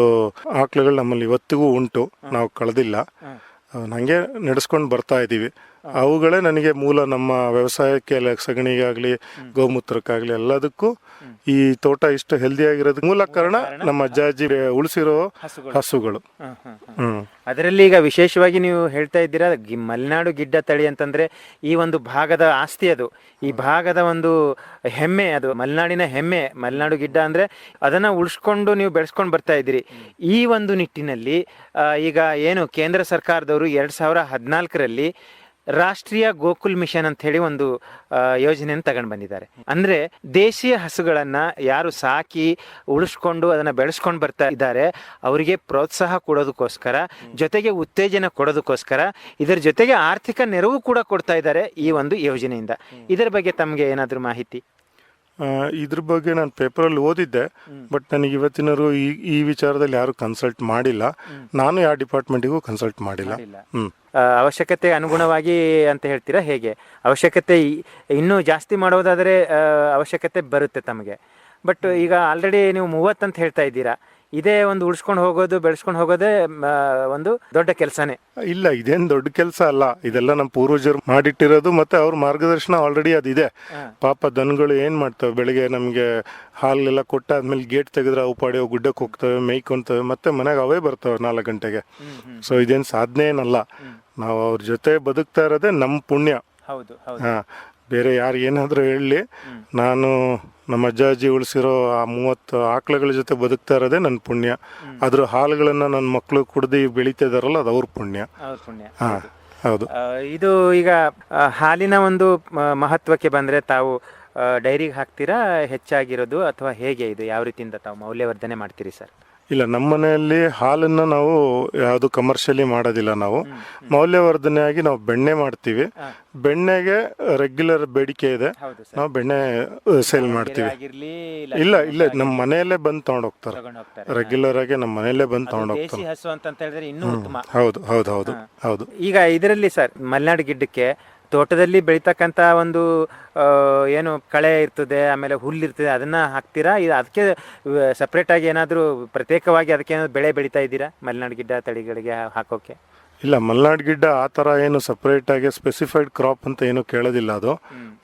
ಆಕಳುಗಳು ನಮ್ಮಲ್ಲಿ ಇವತ್ತಿಗೂ ಉಂಟು. ನಾವು ಕಳೆದಿಲ್ಲ. ನಂಗೆ ನನಗೆ ನಡೆಸ್ಕೊಂಡು ಬರ್ತಾ ಇದ್ದೀವಿ ಅವುಗಳೇ ನನಗೆ ಮೂಲ ನಮ್ಮ ವ್ಯವಸಾಯಕ್ಕೆ ಎಲ್ಲ ಸಗಣಿಗಾಗಲಿ ಗೋಮೂತ್ರಕ್ಕಾಗಲಿ ಎಲ್ಲದಕ್ಕೂ ಈ ತೋಟ ಇಷ್ಟು ಹೆಲ್ದಿ ಆಗಿರೋದಕ್ಕೆ ಮೂಲ ಕಾರಣ ನಮ್ಮ ಅಜ್ಜ ಅಜ್ಜಿ ಉಳಿಸಿರೋ ಹಸುಗಳು. ಹ್ಮ್. ಅದರಲ್ಲಿ ಈಗ ವಿಶೇಷವಾಗಿ ನೀವು ಹೇಳ್ತಾ ಇದ್ದೀರಾ ಗಿ- ಮಲೆನಾಡು ಗಿಡ್ಡ ತಳಿ ಅಂತಂದ್ರೆ ಈ ಒಂದು ಭಾಗದ ಆಸ್ತಿ ಅದು. ಈ ಭಾಗದ ಒಂದು ಹೆಮ್ಮೆ ಅದು ಮಲೆನಾಡಿನ ಹೆಮ್ಮೆ ಮಲೆನಾಡು ಗಿಡ್ಡ ಅಂದ್ರೆ ಅದನ್ನ ಉಳಿಸ್ಕೊಂಡು ನೀವು ಬೆಳೆಸ್ಕೊಂಡು ಬರ್ತಾ ಇದ್ದೀರಿ. ಈ ಒಂದು ನಿಟ್ಟಿನಲ್ಲಿ ಆ, ಈಗ ಏನು ಕೇಂದ್ರ ಸರ್ಕಾರದವರು ಎರಡ್ ಸಾವಿರ ಹದಿನಾಲ್ಕರಲ್ಲಿ ರಾಷ್ಟ್ರೀಯ ಗೋಕುಲ್ ಮಿಷನ್ ಅಂತ ಹೇಳಿ ಒಂದು ಯೋಜನೆಯನ್ನು ತಗೊಂಡು ಬಂದಿದ್ದಾರೆ. ಅಂದ್ರೆ ದೇಶೀಯ ಹಸುಗಳನ್ನ ಯಾರು ಸಾಕಿ ಉಳಿಸ್ಕೊಂಡು ಅದನ್ನ ಬೆಳೆಸ್ಕೊಂಡು ಬರ್ತಾ ಇದ್ದಾರೆ ಅವರಿಗೆ ಪ್ರೋತ್ಸಾಹ ಕೊಡೋದಕ್ಕೋಸ್ಕರ ಜೊತೆಗೆ ಉತ್ತೇಜನ ಕೊಡೋದಕ್ಕೋಸ್ಕರ ಇದರ ಜೊತೆಗೆ ಆರ್ಥಿಕ ನೆರವು ಕೂಡ ಕೊಡ್ತಾ ಇದ್ದಾರೆ ಈ ಒಂದು ಯೋಜನೆಯಿಂದ. ಇದರ ಬಗ್ಗೆ ತಮಗೆ ಏನಾದರೂ ಮಾಹಿತಿ? ಇದ್ರ ಬಗ್ಗೆ ನಾನು ಪೇಪರಲ್ಲಿ ಓದಿದ್ದೆ ಬಟ್ ನನಗೆ ಇವತ್ತಿನವರು ಈ ಈ ವಿಚಾರದಲ್ಲಿ ಯಾರು ಕನ್ಸಲ್ಟ್ ಮಾಡಿಲ್ಲ. ನಾನು ಯಾವ ಡಿಪಾರ್ಟ್ಮೆಂಟಿಗೂ ಕನ್ಸಲ್ಟ್ ಮಾಡಿಲ್ಲ. ಹ್ಮ್. ಅವಶ್ಯಕತೆ ಅನುಗುಣವಾಗಿ ಅಂತ ಹೇಳ್ತೀರಾ ಹೇಗೆ? ಅವಶ್ಯಕತೆ ಇನ್ನೂ ಜಾಸ್ತಿ ಮಾಡೋದಾದರೆ ಅವಶ್ಯಕತೆ ಬರುತ್ತೆ ತಮಗೆ. ಬಟ್ ಈಗ ಆಲ್ರೆಡಿ ನೀವು ಮೂವತ್ತಂತ ಹೇಳ್ತಾ ಇದ್ದೀರಾ. ಇದೇ ಒಂದು ಉಳಿಸ್ಕೊಂಡು ಹೋಗೋದು ಬೆಳೆಸ್ಕೊಂಡು ಹೋಗೋದೇ ಒಂದು ದೊಡ್ಡ ಕೆಲಸನೇ. ಇಲ್ಲ ಇದೇನು ದೊಡ್ಡ ಕೆಲಸ ಅಲ್ಲ. ಇದೆಲ್ಲ ನಮ್ಮ ಪೂರ್ವಜರು ಮಾಡಿಟ್ಟಿರೋದು ಮತ್ತೆ ಅವ್ರ ಮಾರ್ಗದರ್ಶನ ಆಲ್ರೆಡಿ ಅದಿದೆ ಪಾಪ ದನಗಳು ಏನ್ ಮಾಡ್ತವೆ? ಬೆಳಿಗ್ಗೆ ನಮಗೆ ಹಾಲೆಲ್ಲ ಕೊಟ್ಟಾದ್ಮೇಲೆ ಗೇಟ್ ತೆಗೆದ್ರೆ ಅವು ಪಾಡಿ ಅವು ಗುಡ್ಡಕ್ಕೆ ಹೋಗ್ತವೆ ಮೇಯ್ಕೊಂತವೆ ಮತ್ತೆ ಮನೆಗೆ ಅವೇ ಬರ್ತವೆ ನಾಲ್ಕು ಗಂಟೆಗೆ. ಸೊ ಇದೇನು ಸಾಧನೆ ಏನಲ್ಲ. ನಾವು ಅವ್ರ ಜೊತೆ ಬದುಕ್ತಾ ಇರೋದೇ ನಮ್ಮ ಪುಣ್ಯ. ಹೌದು ಹೌದು. ಹಾ. ಬೇರೆ ಯಾರು ಏನಾದರೂ ಹೇಳಲಿ ನಾನು ನಮ್ಮ ಅಜ್ಜ ಅಜ್ಜಿ ಉಳಿಸಿರೋ ಆ ಮೂವತ್ತು ಆಕಳುಗಳ ಜೊತೆ ಬದುಕ್ತಾ ಇರೋದೇ ನನ್ನ ಪುಣ್ಯ. ಅದ್ರ ಹಾಲುಗಳನ್ನು ನನ್ನ ಮಕ್ಕಳು ಕುಡ್ದು ಬೆಳೀತಾ ಇದಾರಲ್ಲ ಅದು ಅವ್ರ ಪುಣ್ಯ. ಹಾಂ ಹೌದು. ಇದು ಈಗ ಹಾಲಿನ ಒಂದು ಮಹತ್ವಕ್ಕೆ ಬಂದರೆ ತಾವು ಡೈರಿಗೆ ಹಾಕ್ತೀರಾ ಹೆಚ್ಚಾಗಿರೋದು ಅಥವಾ ಹೇಗೆ ಇದು? ಯಾವ ರೀತಿಯಿಂದ ತಾವು ಮೌಲ್ಯವರ್ಧನೆ ಮಾಡ್ತೀರಿ ಸರ್? ಇಲ್ಲ ನಮ್ಮ ಮನೆಯಲ್ಲಿ ಹಾಲನ್ನು ನಾವು ಯಾವುದು ಕಮರ್ಷಿಯಲಿ ಮಾಡೋದಿಲ್ಲ ನಾವು. ಮೌಲ್ಯವರ್ಧನೆಯಾಗಿ ನಾವು ಬೆಣ್ಣೆ ಮಾಡ್ತೀವಿ. ಬೆಣ್ಣೆಗೆ ರೆಗ್ಯುಲರ್ ಬೇಡಿಕೆ ಇದೆ. ನಾವು ಬೆಣ್ಣೆ ಸೇಲ್ ಮಾಡ್ತೀವಿ. ಇಲ್ಲ ಇಲ್ಲ ನಮ್ಮ ಮನೆಯಲ್ಲೇ ಬಂದು ತಗೊಂಡೋಗ್ತಾರೆ. ರೆಗ್ಯುಲರ್ ಆಗಿ ನಮ್ಮ ಮನೆಯಲ್ಲೇ ಬಂದು ತಗೊಂಡೋಗ್ತಾರೆ. ಹೌದು ಹೌದು ಹೌದು ಹೌದು. ಈಗ ಇದರಲ್ಲಿ ಸರ್ ಮಲೆನಾಡು ಗಿಡ್ಡಕ್ಕೆ ತೋಟದಲ್ಲಿ ಬೆಳೀತಕ್ಕಂಥ ಒಂದು ಏನು ಕಳೆ ಇರ್ತದೆ ಆಮೇಲೆ ಹುಲ್ಲು ಇರ್ತದೆ ಅದನ್ನ ಹಾಕ್ತೀರಾ? ಇದು ಅದಕ್ಕೆ ಸಪ್ರೇಟಾಗಿ ಏನಾದರೂ ಪ್ರತ್ಯೇಕವಾಗಿ ಅದಕ್ಕೆ ಏನಾದರೂ ಬೆಳೆ ಬೆಳೀತಾ ಇದ್ದೀರಾ? ಮಲೆನಾಡು ಗಿಡ್ಡ ತಳಿಗಳಿಗೆ ಹಾಕೋಕೆ? ಇಲ್ಲ ಮಲೆನಾಡು ಗಿಡ್ಡ ಆ ಥರ ಏನು ಸಪ್ರೇಟ್ ಆಗಿ ಸ್ಪೆಸಿಫೈಡ್ ಕ್ರಾಪ್ ಅಂತ ಏನು ಕೇಳೋದಿಲ್ಲ ಅದು.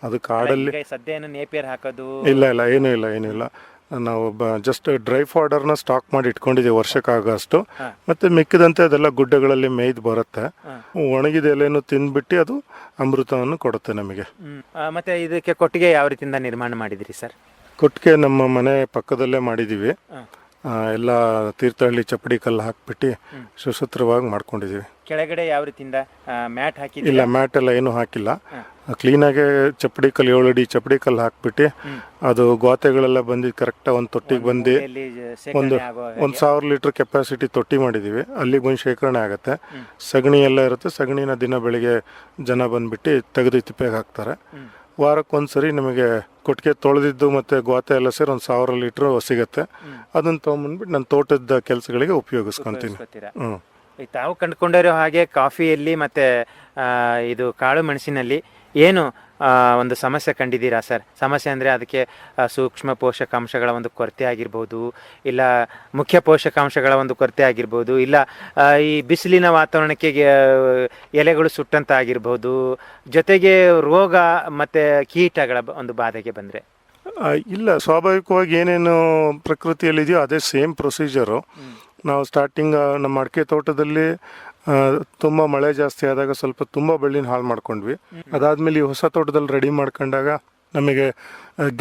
ಅದು ಕಾಡಲ್ಲಿ ಸದ್ಯ ಏನು ನೇಪಿಯರ್ ಹಾಕೋದು. ಇಲ್ಲ ಇಲ್ಲ ಏನೂ ಇಲ್ಲ ಏನೂ ಇಲ್ಲ. ನಾವು ಜಸ್ಟ್ ಡ್ರೈ ಫಾರ್ಡರ್ನ ಸ್ಟಾಕ್ ಮಾಡಿ ಇಟ್ಕೊಂಡಿದ್ದೀವಿ ವರ್ಷಕ್ಕಾಗಷ್ಟು. ಮತ್ತೆ ಮಿಕ್ಕಿದಂತೆ ಅದೆಲ್ಲ ಗುಡ್ಡಗಳಲ್ಲಿ ಮೇಯ್ದು ಬರುತ್ತೆ. ಒಣಗಿದ ಎಲೆಯನ್ನು ತಿಂದ್ಬಿಟ್ಟು ಅದು ಅಮೃತವನ್ನು ಕೊಡುತ್ತೆ ನಮಗೆ. ಮತ್ತೆ ಇದಕ್ಕೆ ಕೊಟ್ಟಿಗೆ ಯಾವ ರೀತಿಯಿಂದ ನಿರ್ಮಾಣ ಮಾಡಿದಿರಿ ಸರ್ ಕೊಟ್ಟಿಗೆ ನಮ್ಮ ಮನೆ ಪಕ್ಕದಲ್ಲೇ ಮಾಡಿದ್ದೀವಿ. ಎಲ್ಲ ತೀರ್ಥಹಳ್ಳಿ ಚಪ್ಪಡಿ ಕಲ್ಲು ಹಾಕ್ಬಿಟ್ಟು ಸುಸೂತ್ರವಾಗಿ ಮಾಡ್ಕೊಂಡಿದ್ದೀವಿ ಕೆಳಗಡೆ ಯಾವ ರೀತಿಯಿಂದ ಮ್ಯಾಟ್ ಹಾಕಿ ಇಲ್ಲ ಮ್ಯಾಟ್ ಎಲ್ಲ ಏನು ಹಾಕಿಲ್ಲ. ಕ್ಲೀನಾಗಿ ಚಪ್ಪಡಿ ಕಲ್ಲು ಏಳು ಅಡಿ ಚಪ್ಪಡಿ ಕಲ್ಲು ಹಾಕ್ಬಿಟ್ಟು. ಅದು ಗೋತೆಗಳೆಲ್ಲ ಬಂದು ಕರೆಕ್ಟಾಗಿ ಒಂದು ತೊಟ್ಟಿಗೆ ಬಂದು ಒಂದು ಒಂದು ಸಾವಿರ ಲೀಟರ್ ಕೆಪಾಸಿಟಿ ತೊಟ್ಟಿ ಮಾಡಿದ್ದೀವಿ ಅಲ್ಲಿಗೆ ಬಂದು ಶೇಖರಣೆ ಆಗುತ್ತೆ. ಸಗಣಿ ಎಲ್ಲ ಇರುತ್ತೆ. ಸಗಣಿನ ದಿನ ಬೆಳಿಗ್ಗೆ ಜನ ಬಂದ್ಬಿಟ್ಟು ತೆಗೆದು ತಿಪ್ಪೆಗೆ ಹಾಕ್ತಾರೆ. ವಾರಕ್ಕೊಂದು ವಾರಕ್ಕೊಂದ್ಸರಿ ನಿಮಗೆ ಕೊಟ್ಟಿಗೆ ತೊಳೆದಿದ್ದು ಮತ್ತು ಗೋತೆ ಎಲ್ಲ ಸೇರಿ ಒಂದು ಸಾವಿರ ಲೀಟ್ರ್ ಸಿಗುತ್ತೆ. ಅದನ್ನು ತೊಗೊಂಬಂದ್ಬಿಟ್ಟು ನನ್ನ ತೋಟದ ಕೆಲಸಗಳಿಗೆ ಉಪಯೋಗಿಸ್ಕೊತೀನಿ? ಹ್ಞೂ ತಾವು ಕಂಡುಕೊಂಡಿರೋ ಹಾಗೆ ಕಾಫಿಯಲ್ಲಿ ಮತ್ತು ಇದು ಕಾಳು ಮೆಣಸಿನಲ್ಲಿ ಏನು ಒಂದು ಸಮಸ್ಯೆ ಕಂಡಿದ್ದೀರಾ ಸರ್? ಸಮಸ್ಯೆ ಅಂದರೆ ಅದಕ್ಕೆ ಸೂಕ್ಷ್ಮ ಪೋಷಕಾಂಶಗಳ ಒಂದು ಕೊರತೆ ಆಗಿರ್ಬೋದು ಇಲ್ಲ ಮುಖ್ಯ ಪೋಷಕಾಂಶಗಳ ಒಂದು ಕೊರತೆ ಆಗಿರ್ಬೋದು ಇಲ್ಲ ಈ ಬಿಸಿಲಿನ ವಾತಾವರಣಕ್ಕೆ ಎಲೆಗಳು ಸುಟ್ಟಂತ ಆಗಿರ್ಬೋದು ಜೊತೆಗೆ ರೋಗ ಮತ್ತು ಕೀಟಗಳ ಒಂದು ಬಾಧೆಗೆ ಬಂದರೆ? ಇಲ್ಲ ಸ್ವಾಭಾವಿಕವಾಗಿ ಏನೇನು ಪ್ರಕೃತಿಯಲ್ಲಿದೆಯೋ ಅದೇ ಸೇಮ್ ಪ್ರೊಸೀಜರು. ನಾವು ಸ್ಟಾರ್ಟಿಂಗ್ ನಮ್ಮ ಅಡಿಕೆ ತೋಟದಲ್ಲಿ ತುಂಬ ಮಳೆ ಜಾಸ್ತಿ ಆದಾಗ ಸ್ವಲ್ಪ ತುಂಬ ಬೆಳ್ಳಿನ ಹಾಳು ಮಾಡ್ಕೊಂಡ್ವಿ. ಅದಾದ್ಮೇಲೆ ಈ ಹೊಸ ತೋಟದಲ್ಲಿ ರೆಡಿ ಮಾಡ್ಕೊಂಡಾಗ ನಮಗೆ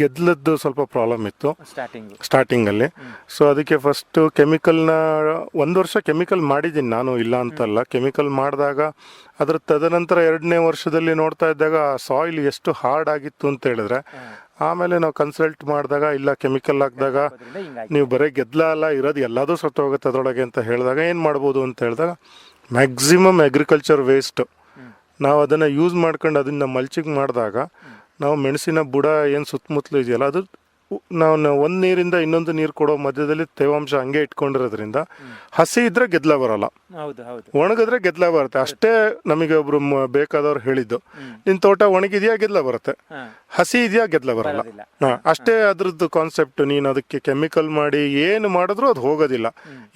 ಗೆದ್ದಲದ್ದು ಗೆದ್ಲದ್ದು ಸ್ವಲ್ಪ ಪ್ರಾಬ್ಲಮ್ ಇತ್ತು. ಸ್ಟಾರ್ಟಿಂಗು ಸ್ಟಾರ್ಟಿಂಗಲ್ಲಿ ಸೊ ಅದಕ್ಕೆ ಫಸ್ಟು ಕೆಮಿಕಲ್ನ ಒಂದು ವರ್ಷ ಕೆಮಿಕಲ್ ಮಾಡಿದ್ದೀನಿ ನಾನು ಇಲ್ಲ ಅಂತಲ್ಲ. ಕೆಮಿಕಲ್ ಮಾಡಿದಾಗ ಅದ್ರ ತದನಂತರ ಎರಡನೇ ವರ್ಷದಲ್ಲಿ ನೋಡ್ತಾ ಇದ್ದಾಗ ಸಾಯಿಲ್ ಎಷ್ಟು ಹಾರ್ಡ್ ಆಗಿತ್ತು ಅಂತ ಹೇಳಿದ್ರೆ ಆಮೇಲೆ ನಾವು ಕನ್ಸಲ್ಟ್ ಮಾಡಿದಾಗ ಇಲ್ಲ ಕೆಮಿಕಲ್ ಹಾಕಿದಾಗ ನೀವು ಬರೀ ಗೆದ್ದಲ ಅಲ್ಲ, ಇರೋದು ಎಲ್ಲದೂ ಸತ್ತು ಹೋಗುತ್ತೆ ಅದರೊಳಗೆ ಅಂತ ಹೇಳಿದಾಗ ಏನು ಮಾಡ್ಬೋದು ಅಂತ ಹೇಳಿದಾಗ ಮ್ಯಾಕ್ಸಿಮಮ್ ಅಗ್ರಿಕಲ್ಚರ್ ವೇಸ್ಟ್ ನಾವು ಅದನ್ನು ಯೂಸ್ ಮಾಡ್ಕೊಂಡು ಅದನ್ನು ಮಲ್ಚಿಂಗ್ ಮಾಡಿದಾಗ ನಾವು ಮೆಣಸಿನ ಬುಡ ಏನು ಸುತ್ತಮುತ್ತಲು ಇದೆಯಲ್ಲ, ಅದು ನಾವು ಒಂದು ನೀರಿಂದ ಇನ್ನೊಂದು ನೀರು ಕೊಡೋ ಮಧ್ಯದಲ್ಲಿ ತೇವಾಂಶ ಹಂಗೆ ಇಟ್ಕೊಂಡಿರೋದ್ರಿಂದ ಹಸಿ ಇದ್ರೆ ಗೆದ್ಲ ಬರಲ್ಲ. ಒಣಗಿದ್ರೆ ಗೆದ್ಲ ಬರುತ್ತೆ. ಅಷ್ಟೇ ನಮಗೆ ಒಬ್ರು ಬೇಕಾದವ್ರು ಹೇಳಿದ್ದು. ನಿನ್ ತೋಟ ಒಣಗಿದ್ಯಾ ಗೆದ್ಲ ಬರುತ್ತೆ. ಹಸಿ ಇದೆಯಾ ಗೆದ್ಲ ಬರಲ್ಲ. ಅಷ್ಟೇ ಅದ್ರದ್ದು ಕಾನ್ಸೆಪ್ಟ್ ನೀನು ಅದಕ್ಕೆ ಕೆಮಿಕಲ್ ಮಾಡಿ ಏನು ಮಾಡಿದ್ರು ಅದು ಹೋಗೋದಿಲ್ಲ.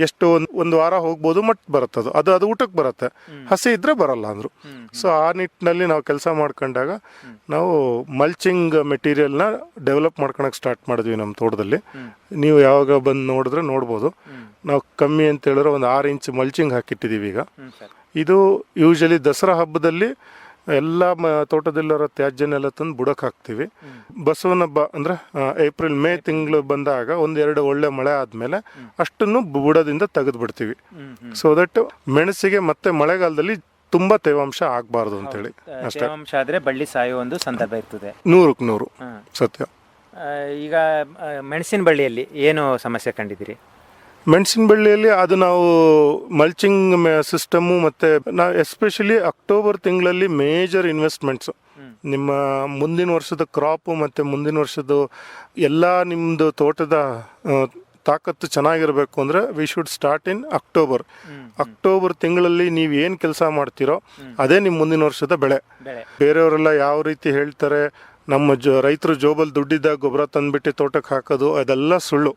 ಎಷ್ಟು ಒಂದ್- ಒಂದು ವಾರ ಹೋಗ್ಬೋದು ಮಟ್ ಬರುತ್ತೆ ಅದು. ಅದು ಅದು ಊಟಕ್ಕೆ ಬರುತ್ತೆ. ಹಸಿ ಇದ್ರೆ ಬರಲ್ಲ ಅಂದ್ರು. ಸೊ ಆ ನಿಟ್ಟಿನಲ್ಲಿ ನಾವು ಕೆಲಸ ಮಾಡ್ಕೊಂಡಾಗ ನಾವು ಮಲ್ಚಿಂಗ್ ಮೆಟೀರಿಯಲ್ನ ಡೆವಲಪ್ ಮಾಡ್ಕೊಳಕ್ ಸ್ಟಾರ್ಟ್ ಮಾಡಿದ್ವಿ ನಮ್ಮ ತೋಟದಲ್ಲಿ. ನೀವು ಯಾವಾಗ ಬಂದು ನೋಡಿದ್ರೆ ನೋಡ್ಬೋದು. ನಾವು ಕಮ್ಮಿ ಅಂತ ಹೇಳಿದ್ರೆ ಒಂದು ಆರು ಇಂಚ್ ಮಲ್ಚಿಂಗ್ ಹಾಕಿಟ್ಟಿದ್ದೀವಿ ಈಗ. ಇದು ಯೂಶಲಿ ದಸರಾ ಹಬ್ಬದಲ್ಲಿ ಎಲ್ಲ ಮ ತೋಟದಲ್ಲಿರೋ ತ್ಯಾಜ್ಯನೆಲ್ಲ ತಂದು ಬುಡಕ್ಕೆ ಹಾಕ್ತೀವಿ. ಬಸವನ ಹಬ್ಬ ಅಂದರೆ ಏಪ್ರಿಲ್ ಮೇ ತಿಂಗಳು ಬಂದಾಗ ಒಂದೆರಡು ಒಳ್ಳೆ ಮಳೆ ಆದಮೇಲೆ ಅಷ್ಟನ್ನು ಬುಡದಿಂದ ತೆಗೆದು ಬಿಡ್ತೀವಿ. ಸೊ ದಟ್ ಮೆಣಸಿಗೆ ಮತ್ತೆ ಮಳೆಗಾಲದಲ್ಲಿ ತುಂಬಾ ತೇವಾಂಶ ಆಗಬಾರ್ದು ಅಂತೇಳಿ ಅಷ್ಟೇ. ತೇವಾಂಶ ಆದ್ರೆ ಬಳ್ಳಿ ಸಾಯುವ ಒಂದು ಸಂದರ್ಭ ಇರ್ತದೆ. ನೂರಕ್ಕೆ ನೂರು. ಸತ್ಯ. ಈಗ ಮೆಣಸಿನ ಬಳ್ಳಿಯಲ್ಲಿ ಏನು ಸಮಸ್ಯೆ ಕಂಡಿದ್ದೀರಿ? ಮೆಣಸಿನ ಬಳ್ಳಿಯಲ್ಲಿ ಅದು ನಾವು ಮಲ್ಚಿಂಗ್ ಸಿಸ್ಟಮು ಮತ್ತು ನಾವು ಎಸ್ಪೆಷಲಿ ಅಕ್ಟೋಬರ್ ತಿಂಗಳಲ್ಲಿ ಮೇಜರ್ ಇನ್ವೆಸ್ಟ್ಮೆಂಟ್ಸು ನಿಮ್ಮ ಮುಂದಿನ ವರ್ಷದ ಕ್ರಾಪು ಮತ್ತು ಮುಂದಿನ ವರ್ಷದ ಎಲ್ಲ ನಿಮ್ಮದು ತೋಟದ ತಾಕತ್ತು ಚೆನ್ನಾಗಿರಬೇಕು ಅಂದರೆ we should start in October October ತಿಂಗಳಲ್ಲಿ ನೀವು ಏನು ಕೆಲಸ ಮಾಡ್ತೀರೋ ಅದೇ ನಿಮ್ಮ ಮುಂದಿನ ವರ್ಷದ ಬೆಳೆ. ಬೇರೆಯವರೆಲ್ಲ ಯಾವ ರೀತಿ ಹೇಳ್ತಾರೆ ನಮ್ಮ ಜೊ ರೈತರು ಜೋಬಲ್ ದುಡ್ಡಿದ್ದಾಗ ಗೊಬ್ಬರ ತಂದ್ಬಿಟ್ಟು ತೋಟಕ್ಕೆ ಹಾಕೋದು ಅದೆಲ್ಲ ಸುಳ್ಳು.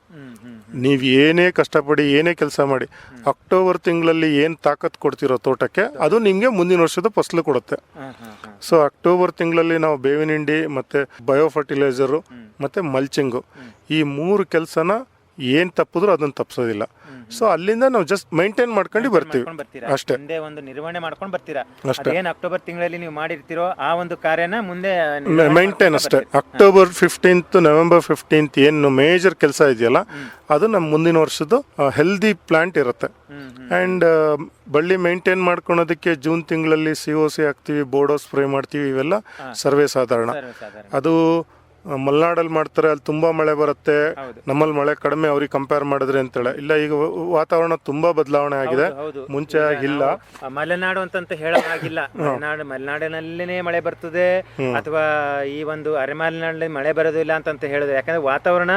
ನೀವು ಏನೇ ಕಷ್ಟಪಡಿ ಏನೇ ಕೆಲಸ ಮಾಡಿ ಅಕ್ಟೋಬರ್ ತಿಂಗಳಲ್ಲಿ ಏನು ತಾಕತ್ ಕೊಡ್ತಿರೋ ತೋಟಕ್ಕೆ ಅದು ನಿಮಗೆ ಮುಂದಿನ ವರ್ಷದ ಫಸಲು ಕೊಡುತ್ತೆ. ಸೊ ಅಕ್ಟೋಬರ್ ತಿಂಗಳಲ್ಲಿ ನಾವು ಬೇವಿನಿಂಡಿ ಮತ್ತು ಬಯೋ ಫರ್ಟಿಲೈಸರು ಮತ್ತು ಮಲ್ಚಿಂಗು ಈ ಮೂರು ಕೆಲಸನ ಏನು ತಪ್ಪಿದ್ರು ಅದನ್ನು ತಪ್ಪಿಸೋದಿಲ್ಲ ಸೊ ಅಲ್ಲಿಂದ ನಾವು ಜಸ್ಟ್ ಮೈಂಟೈನ್ ಮಾಡ್ಕೊಂಡು ಬರ್ತೀವಿ. ಮಾಡ್ಕೊಂಡ್ ಬರ್ತೀರಾ? ಅಷ್ಟೇ. ಮುಂದೆ ಒಂದು ನಿರ್ವಹಣೆ ಮಾಡ್ಕೊಂಡು ಬರ್ತೀರಾ? ಅಷ್ಟೇ. ಅದೇನ್ ಅಕ್ಟೋಬರ್ ತಿಂಗಳಲ್ಲಿ ನೀವು ಮಾಡಿರ್ತೀರೋ ಆ ಒಂದು ಕಾರ್ಯನ ಮುಂದೆ ಮೈಂಟೈನ್ ಅಷ್ಟೇ. ಅಕ್ಟೋಬರ್ ಫಿಫ್ಟೀನ್ತ್ ನವೆಂಬರ್ ಫಿಫ್ಟೀನ್ತ್ ಏನು ಮೇಜರ್ ಕೆಲಸ ಇದೆಯಲ್ಲ ಅದು ನಮ್ಮ ಮುಂದಿನ ವರ್ಷದ್ದು ಹೆಲ್ದಿ ಪ್ಲಾಂಟ್ ಇರುತ್ತೆ. ಹ್ಮ್ ಆ್ಯಂಡ್ ಬಳ್ಳಿ ಮೇಂಟೈನ್ ಮಾಡ್ಕೊಳೋದಕ್ಕೆ ಜೂನ್ ತಿಂಗಳಲ್ಲಿ ಸಿ ಒ ಸಿ ಹಾಕ್ತೀವಿ ಬೋರ್ಡೋ ಸ್ಪ್ರೇ ಮಾಡ್ತೀವಿ ಇವೆಲ್ಲ ಸರ್ವೇ ಸಾಧಾರಣ. ಸರ್ವೇ ಸಾಧಾರಣ. ಅದು ಮಲೆನಾಡಲ್ಲಿ ಮಾಡ್ತಾರೆ ಅಲ್ಲಿ ತುಂಬಾ ಮಳೆ ಬರುತ್ತೆ. ನಮ್ಮಲ್ಲಿ ಮಳೆ ಕಡಿಮೆ ಅವ್ರಿಗೆ ಕಂಪೇರ್ ಮಾಡಿದ್ರೆ ಅಂತೇಳಿ. ಇಲ್ಲ ಈಗ ವಾತಾವರಣ ತುಂಬಾ ಬದಲಾವಣೆ ಆಗಿದೆ. ಮುಂಚೆ ಆಗಿಲ್ಲ. ಮಲೆನಾಡು ಅಂತಂತ ಹೇಳೋವಾಗಿಲ್ಲ ಮಲೆನಾಡು ಮಲೆನಾಡಿನಲ್ಲಿನೇ ಮಳೆ ಬರ್ತದೆ. ಅಥವಾ ಈ ಒಂದು ಅರೆಮಲೆನಾಡಲ್ಲಿ ಮಳೆ ಬರೋದಿಲ್ಲ ಅಂತ ಹೇಳಿದ್ರೆ ಯಾಕಂದ್ರೆ ವಾತಾವರಣ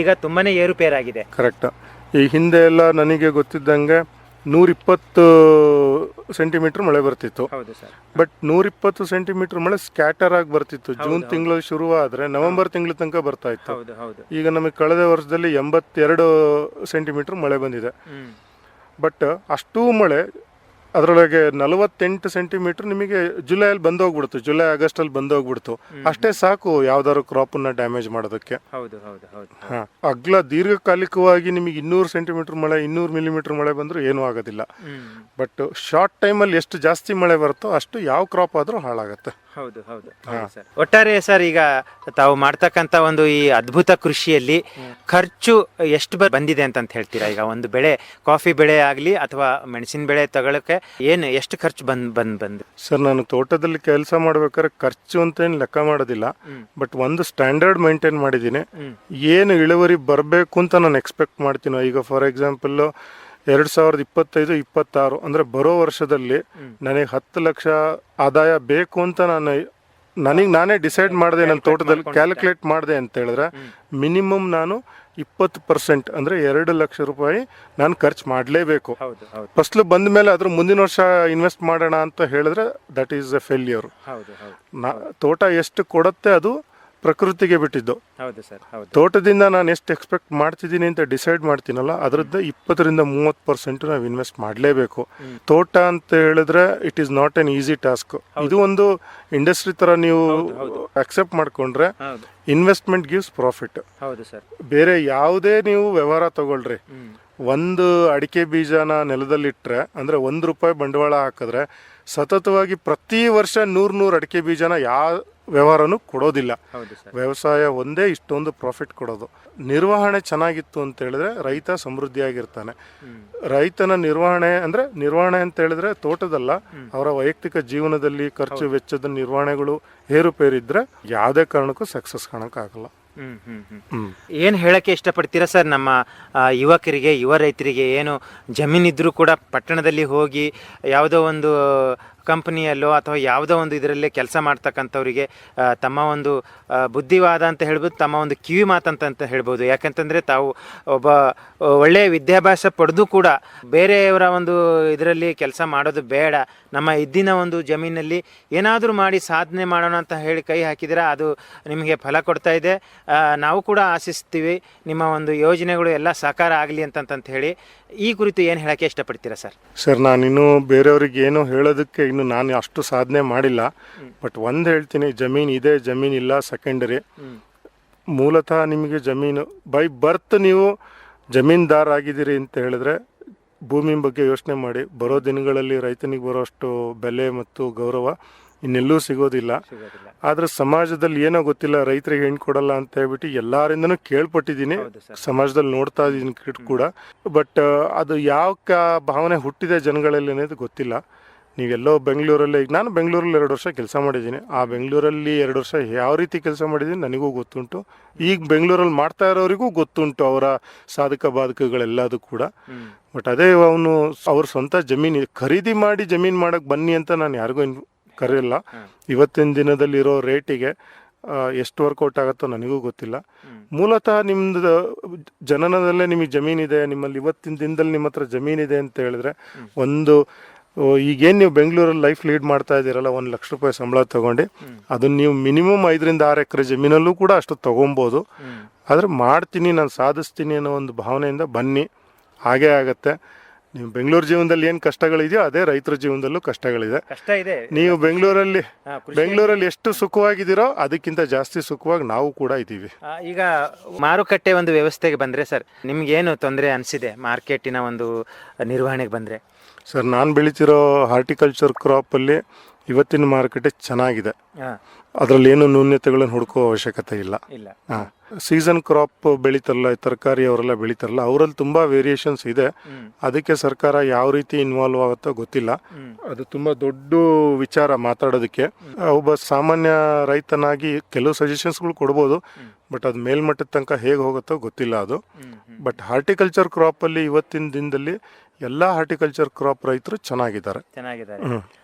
ಈಗ ತುಂಬಾನೇ ಏರುಪೇರಾಗಿದೆ. ಕರೆಕ್ಟ್ ಈ ಹಿಂದೆ ಎಲ್ಲ ನನಗೆ ಗೊತ್ತಿದ್ದಂಗೆ ನೂರಿಪ್ಪತ್ತು ಸೆಂಟಿಮೀಟರ್ ಮಳೆ ಬರ್ತಿತ್ತು. ಹೌದು ಸರ್. ಬಟ್ ನೂರಿಪ್ಪತ್ತು ಸೆಂಟಿಮೀಟರ್ ಮಳೆ ಸ್ಕ್ಯಾಟರ್ ಆಗಿ ಬರ್ತಿತ್ತು ಜೂನ್ ತಿಂಗಳು ಶುರುವಾದ್ರೆ ನವೆಂಬರ್ ತಿಂಗಳ ತನಕ ಬರ್ತಾ ಇತ್ತು. ಹೌದು ಹೌದು. ಈಗ ನಮಗೆ ಕಳೆದ ವರ್ಷದಲ್ಲಿ ಎಂಬತ್ತೆರಡು ಸೆಂಟಿಮೀಟರ್ ಮಳೆ ಬಂದಿದೆ. ಬಟ್ ಅಷ್ಟೂ ಮಳೆ ಅದರೊಳಗೆ ನಲವತ್ತೆಂಟು ಸೆಂಟಿಮೀಟರ್ ನಿಮಗೆ ಜುಲೈಯಲ್ಲಿ ಬಂದೋಗ್ಬಿಡ್ತು ಜುಲೈ ಆಗಸ್ಟಲ್ಲಿ ಬಂದೋಗ್ಬಿಡ್ತು. ಅಷ್ಟೇ ಸಾಕು ಯಾವ್ದಾದ್ರು ಕ್ರಾಪನ್ನ ಡ್ಯಾಮೇಜ್ ಮಾಡೋದಕ್ಕೆ. ಹೌದು ಹೌದು ಹೌದು. ಹಾ ಅಗ್ಲ ದೀರ್ಘಕಾಲಿಕವಾಗಿ ನಿಮಗೆ ಇನ್ನೂರು ಸೆಂಟಿಮೀಟರ್ ಮಳೆ ಇನ್ನೂರು ಮಿಲಿಮೀಟರ್ ಮಳೆ ಬಂದರೂ ಏನೂ ಆಗೋದಿಲ್ಲ. ಬಟ್ ಶಾರ್ಟ್ ಟೈಮಲ್ಲಿ ಎಷ್ಟು ಜಾಸ್ತಿ ಮಳೆ ಬರುತ್ತೋ ಅಷ್ಟು ಯಾವ ಕ್ರಾಪ್ ಆದರೂ ಹಾಳಾಗುತ್ತೆ. ಹೌದು ಹೌದು. ಹೌದು ಸರ್. ಒಟ್ಟಾರೆ ಸರ್ ಈಗ ತಾವು ಮಾಡ್ತಕ್ಕಂತ ಒಂದು ಈ ಅದ್ಭುತ ಕೃಷಿಯಲ್ಲಿ ಖರ್ಚು ಎಷ್ಟು ಬ- ಬಂದಿದೆ ಅಂತ ಹೇಳ್ತೀರಾ? ಈಗ ಒಂದು ಬೆಳೆ ಕಾಫಿ ಬೆಳೆ ಆಗಲಿ ಅಥವಾ ಮೆಣಸಿನ ಬೆಳೆ ತಗೊಳಕ್ಕೆ ಏನು ಎಷ್ಟು ಖರ್ಚು ಬಂದ್ ಬಂದ್ ಬಂದು? ಸರ್ ನಾನು ತೋಟದಲ್ಲಿ ಕೆಲಸ ಮಾಡ್ಬೇಕಾದ್ರೆ ಖರ್ಚು ಅಂತ ಏನು ಲೆಕ್ಕ ಮಾಡೋದಿಲ್ಲ. ಬಟ್ ಒಂದು ಸ್ಟ್ಯಾಂಡರ್ಡ್ ಮೇಂಟೈನ್ ಮಾಡಿದ್ದೀನಿ. ಏನು ಇಳುವರಿ ಬರಬೇಕು ಅಂತ ನಾನು ಎಕ್ಸ್ಪೆಕ್ಟ್ ಮಾಡ್ತೀನಿ. ಈಗ ಫಾರ್ ಎಕ್ಸಾಂಪಲ್ ಎರಡು ಸಾವಿರದ ಇಪ್ಪತ್ತೈದು ಇಪ್ಪತ್ತಾರು ಅಂದರೆ ಬರೋ ವರ್ಷದಲ್ಲಿ ನನಗೆ ಹತ್ತು ಲಕ್ಷ ಆದಾಯ ಬೇಕು ಅಂತ ನಾನು ನನಗೆ ನಾನೇ ಡಿಸೈಡ್ ಮಾಡಿದೆ ನನ್ನ ತೋಟದಲ್ಲಿ ಕ್ಯಾಲ್ಕುಲೇಟ್ ಮಾಡಿದೆ ಅಂತ ಹೇಳಿದ್ರೆ ಮಿನಿಮಮ್ ನಾನು ಇಪ್ಪತ್ತು ಪರ್ಸೆಂಟ್ ಅಂದರೆ ಎರಡು ಲಕ್ಷ ರೂಪಾಯಿ ನಾನು ಖರ್ಚು ಮಾಡಲೇಬೇಕು. ಫಸ್ಲು ಬಂದ ಮೇಲೆ ಅದ್ರ ಮುಂದಿನ ವರ್ಷ ಇನ್ವೆಸ್ಟ್ ಮಾಡೋಣ ಅಂತ ಹೇಳಿದ್ರೆ ದಟ್ ಈಸ್ ಎ ಫೇಲ್ಯೂರ್ ನಾ ತೋಟ ಎಷ್ಟು ಕೊಡುತ್ತೆ ಅದು ಪ್ರಕೃತಿಗೆ ಬಿಟ್ಟಿದ್ದು. ಹೌದು ಸರ್ ಹೌದು. ತೋಟದಿಂದ ನಾನು ಎಷ್ಟು ಎಕ್ಸ್ಪೆಕ್ಟ್ ಮಾಡ್ತಿದ್ದೀನಿ ಅಂತ ಡಿಸೈಡ್ ಮಾಡ್ತೀನಲ್ಲ ಅದರದ್ದು ಇಪ್ಪತ್ತರಿಂದ ಮೂವತ್ತು ಪರ್ಸೆಂಟ್ ನಾವು ಇನ್ವೆಸ್ಟ್ ಮಾಡಲೇಬೇಕು. ತೋಟ ಅಂತ ಹೇಳಿದ್ರೆ it is not an easy task ಇದು ಒಂದು ಇಂಡಸ್ಟ್ರಿ ತರ ನೀವು ಅಕ್ಸೆಪ್ಟ್ ಮಾಡ್ಕೊಂಡ್ರೆ ಇನ್ವೆಸ್ಟ್ಮೆಂಟ್ ಗಿವ್ಸ್ ಪ್ರಾಫಿಟ್ ಹೌದು ಸರ್. ಬೇರೆ ಯಾವುದೇ ನೀವು ವ್ಯವಹಾರ ತಗೊಳ್ರಿ. ಒಂದು ಅಡಿಕೆ ಬೀಜನ ನೆಲದಲ್ಲಿಟ್ರೆ ಅಂದ್ರೆ ಒಂದು ರೂಪಾಯಿ ಬಂಡವಾಳ ಹಾಕಿದ್ರೆ ಸತತವಾಗಿ ಪ್ರತಿ ವರ್ಷ ನೂರು ನೂರು ಅಡಿಕೆ ಬೀಜನ ಯಾವ ವ್ಯವಹಾರನೂ ಕೊಡೋದಿಲ್ಲ. ವ್ಯವಸಾಯ ಒಂದೇ ಇಷ್ಟೊಂದು ಪ್ರಾಫಿಟ್ ಕೊಡೋದು. ನಿರ್ವಹಣೆ ಚೆನ್ನಾಗಿತ್ತು ಅಂತ ಹೇಳಿದ್ರೆ ರೈತ ಸಮೃದ್ಧಿಯಾಗಿರ್ತಾನೆ. ರೈತನ ನಿರ್ವಹಣೆ ಅಂದ್ರೆ ನಿರ್ವಹಣೆ ಅಂತ ಹೇಳಿದ್ರೆ ತೋಟದಲ್ಲ ಅವರ ವೈಯಕ್ತಿಕ ಜೀವನದಲ್ಲಿ ಖರ್ಚು ವೆಚ್ಚದ ನಿರ್ವಹಣೆಗಳು ಏರುಪೇರಿದ್ರೆ ಯಾವುದೇ ಕಾರಣಕ್ಕೂ ಸಕ್ಸಸ್ ಕಾಣಕ್ಕಾಗಲ್ಲ ಏನು ಹೇಳಕ್ಕೆ ಇಷ್ಟಪಡ್ತೀರಾ ಸರ್ ನಮ್ಮ ಯುವಕರಿಗೆ ಯುವ ರೈತರಿಗೆ? ಏನು ಜಮೀನಿದ್ರೂ ಕೂಡ ಪಟ್ಟಣದಲ್ಲಿ ಹೋಗಿ ಯಾವುದೋ ಒಂದು ಕಂಪನಿಯಲ್ಲೋ ಅಥವಾ ಯಾವುದೋ ಒಂದು ಇದರಲ್ಲೇ ಕೆಲಸ ಮಾಡ್ತಕ್ಕಂಥವ್ರಿಗೆ ತಮ್ಮ ಒಂದು ಬುದ್ಧಿವಾದ ಅಂತ ಹೇಳ್ಬೋದು, ತಮ್ಮ ಒಂದು ಕಿವಿ ಮಾತಂತ ಅಂತ ಹೇಳ್ಬೋದು. ಯಾಕಂತಂದರೆ ತಾವು ಒಬ್ಬ ಒಳ್ಳೆಯ ವಿದ್ಯಾಭ್ಯಾಸ ಪಡೆದು ಕೂಡ ಬೇರೆಯವರ ಒಂದು ಇದರಲ್ಲಿ ಕೆಲಸ ಮಾಡೋದು ಬೇಡ. ನಮ್ಮ ಇದ್ದಿನ ಒಂದು ಜಮೀನಲ್ಲಿ ಏನಾದರೂ ಮಾಡಿ ಸಾಧನೆ ಮಾಡೋಣ ಅಂತ ಹೇಳಿ ಕೈ ಹಾಕಿದರೆ ಅದು ನಿಮಗೆ ಫಲ ಕೊಡ್ತಾ ಇದೆ. ನಾವು ಕೂಡ ಆಶಿಸ್ತೀವಿ, ನಿಮ್ಮ ಒಂದು ಯೋಜನೆಗಳು ಎಲ್ಲ ಸಾಕಾರ ಆಗಲಿ ಅಂತಂತ ಹೇಳಿ. ಈ ಕುರಿತು ಏನು ಹೇಳೋಕ್ಕೆ ಇಷ್ಟಪಡ್ತೀರಾ ಸರ್? ಸರ್, ನಾನಿನ್ನೂ ಬೇರೆಯವ್ರಿಗೆ ಏನು ಹೇಳೋದಕ್ಕೆ ಇನ್ನು ನಾನು ಅಷ್ಟು ಸಾಧನೆ ಮಾಡಿಲ್ಲ. ಬಟ್ ಒಂದು ಹೇಳ್ತೀನಿ ಜಮೀನು ಇದೆ ಜಮೀನು ಇಲ್ಲ ಸೆಕೆಂಡರಿ ಮೂಲತಃ ನಿಮಗೆ ಜಮೀನು ಬೈ ಬರ್ತ್ ನೀವು ಜಮೀನ್ದಾರ್ ಆಗಿದ್ದೀರಿ ಅಂತ ಹೇಳಿದ್ರೆ ಭೂಮಿ ಬಗ್ಗೆ ಯೋಚನೆ ಮಾಡಿ. ಬರೋ ದಿನಗಳಲ್ಲಿ ರೈತನಿಗೆ ಬರೋಷ್ಟು ಬೆಲೆ ಮತ್ತು ಗೌರವ ಇನ್ನೆಲ್ಲೂ ಸಿಗೋದಿಲ್ಲ. ಆದ್ರೆ ಸಮಾಜದಲ್ಲಿ ಏನೋ ಗೊತ್ತಿಲ್ಲ ರೈತರಿಗೆ ಹೆಣ್ಣು ಕೊಡಲ್ಲ ಅಂತ ಹೇಳ್ಬಿಟ್ಟು ಎಲ್ಲಾರಿಂದನೂ ಕೇಳ್ಪಟ್ಟಿದ್ದೀನಿ. ಸಮಾಜದಲ್ಲಿ ನೋಡ್ತಾ ಇದ್ದೀನಿ ಕೂಡ. ಬಟ್ ಅದು ಯಾವ ಭಾವನೆ ಹುಟ್ಟಿದೆ ಜನಗಳಲ್ಲಿ ಅನ್ನೋದು ಗೊತ್ತಿಲ್ಲ. ನೀವೆಲ್ಲೋ ಬೆಂಗಳೂರಲ್ಲಿ ಈಗ ನಾನು ಬೆಂಗಳೂರಲ್ಲಿ ಎರಡು ವರ್ಷ ಕೆಲಸ ಮಾಡಿದ್ದೀನಿ. ಆ ಬೆಂಗಳೂರಲ್ಲಿ ಎರಡು ವರ್ಷ ಯಾವ ರೀತಿ ಕೆಲಸ ಮಾಡಿದ್ದೀನಿ ನನಗೂ ಗೊತ್ತುಂಟು. ಈಗ ಬೆಂಗಳೂರಲ್ಲಿ ಮಾಡ್ತಾ ಇರೋರಿಗೂ ಗೊತ್ತುಂಟು ಅವರ ಸಾಧಕ ಬಾಧಕಗಳೆಲ್ಲದು ಕೂಡ. ಬಟ್ ಅದೇ ಅವನು ಅವ್ರ ಸ್ವಂತ ಜಮೀನು ಖರೀದಿ ಮಾಡಿ ಜಮೀನು ಮಾಡೋಕ್ಕೆ ಬನ್ನಿ ಅಂತ ನಾನು ಯಾರಿಗೂ ಇನ್ ಕರೆಯಲ್ಲ. ಇವತ್ತಿನ ದಿನದಲ್ಲಿರೋ ರೇಟಿಗೆ ಎಷ್ಟು ವರ್ಕೌಟ್ ಆಗುತ್ತೋ ನನಗೂ ಗೊತ್ತಿಲ್ಲ. ಮೂಲತಃ ನಿಮ್ದು ಜನನದಲ್ಲೇ ನಿಮಗೆ ಜಮೀನಿದೆ ನಿಮ್ಮಲ್ಲಿ ಇವತ್ತಿನ ದಿನದಲ್ಲಿ ನಿಮ್ಮ ಹತ್ರ ಜಮೀನಿದೆ ಅಂತ ಹೇಳಿದ್ರೆ ಒಂದು ಈಗೇನ್ ನೀವು ಬೆಂಗಳೂರಲ್ಲಿ ಲೈಫ್ ಲೀಡ್ ಮಾಡ್ತಾ ಇದ್ದೀರಲ್ಲ ಒಂದು ಲಕ್ಷ ರೂಪಾಯಿ ಸಂಬಳ ತಗೊಂಡು. ಅದನ್ನ ನೀವು ಮಿನಿಮಮ್ ಐದರಿಂದ ಆರು ಎಕರೆ ಜಮೀನಲ್ಲೂ ಕೂಡ ಅಷ್ಟು ತಗೊಬೋದು. ಆದ್ರೆ ಮಾಡ್ತೀನಿ ನಾನು ಸಾಧಿಸ್ತೀನಿ ಅನ್ನೋ ಒಂದು ಭಾವನೆಯಿಂದ ಬನ್ನಿ. ಹಾಗೇ ಆಗುತ್ತೆ. ನೀವು ಬೆಂಗಳೂರು ಜೀವನದಲ್ಲಿ ಏನು ಕಷ್ಟಗಳಿದೆಯೋ ಅದೇ ರೈತರ ಜೀವನದಲ್ಲೂ ಕಷ್ಟಗಳಿದೆ. ಕಷ್ಟ ಇದೆ. ನೀವು ಬೆಂಗಳೂರಲ್ಲಿ ಬೆಂಗಳೂರಲ್ಲಿ ಎಷ್ಟು ಸುಖವಾಗಿದ್ದೀರೋ ಅದಕ್ಕಿಂತ ಜಾಸ್ತಿ ಸುಖವಾಗಿ ನಾವು ಕೂಡ ಇದ್ದೀವಿ. ಈಗ ಮಾರುಕಟ್ಟೆ ಒಂದು ವ್ಯವಸ್ಥೆಗೆ ಬಂದರೆ ಸರ್ ನಿಮ್ಗೇನು ತೊಂದರೆ ಅನಿಸಿದೆ ಮಾರ್ಕೆಟಿನ ಒಂದು ನಿರ್ವಹಣೆಗೆ ಬಂದರೆ? ಸರ್ ನಾನು ಬೆಳಿತಿರೋ ಹಾರ್ಟಿಕಲ್ಚರ್ ಕ್ರಾಪಲ್ಲಿ ಇವತ್ತಿನ ಮಾರುಕಟ್ಟೆ ಚೆನ್ನಾಗಿದೆ. ಹಾ, ಅದರಲ್ಲಿ ಏನು ನ್ಯೂನ್ಯತೆಗಳನ್ನು ಹುಡುಕೋ ಅವಶ್ಯಕತೆ ಇಲ್ಲ. ಇಲ್ಲ. ಸೀಸನ್ ಕ್ರಾಪ್ ಬೆಳೀತಾರಲ್ಲ ತರಕಾರಿ ಅವರೆಲ್ಲ ಬೆಳೀತಾರಲ್ಲ ಅವರಲ್ಲಿ ತುಂಬಾ ವೇರಿಯೇಷನ್ಸ್ ಇದೆ. ಅದಕ್ಕೆ ಸರ್ಕಾರ ಯಾವ ರೀತಿ ಇನ್ವಾಲ್ವ್ ಆಗುತ್ತೋ ಗೊತ್ತಿಲ್ಲ. ಅದು ತುಂಬಾ ದೊಡ್ಡ ವಿಚಾರ ಮಾತಾಡೋದಕ್ಕೆ. ಒಬ್ಬ ಸಾಮಾನ್ಯ ರೈತನಾಗಿ ಕೆಲವು ಸಜೆಷನ್ಸ್ಗಳು ಕೊಡ್ಬೋದು ಬಟ್ ಅದು ಮೇಲ್ಮಟ್ಟದ ತನಕ ಹೇಗೆ ಹೋಗುತ್ತೋ ಗೊತ್ತಿಲ್ಲ ಅದು. ಬಟ್ ಹಾರ್ಟಿಕಲ್ಚರ್ ಕ್ರಾಪ್ ಅಲ್ಲಿ ಇವತ್ತಿನ ದಿನದಲ್ಲಿ ಎಲ್ಲಾ ಹಾರ್ಟಿಕಲ್ಚರ್ ಕ್ರಾಪ್ ರೈತರು ಚೆನ್ನಾಗಿದ್ದಾರೆ. ಚೆನ್ನಾಗಿದ್ದಾರೆ.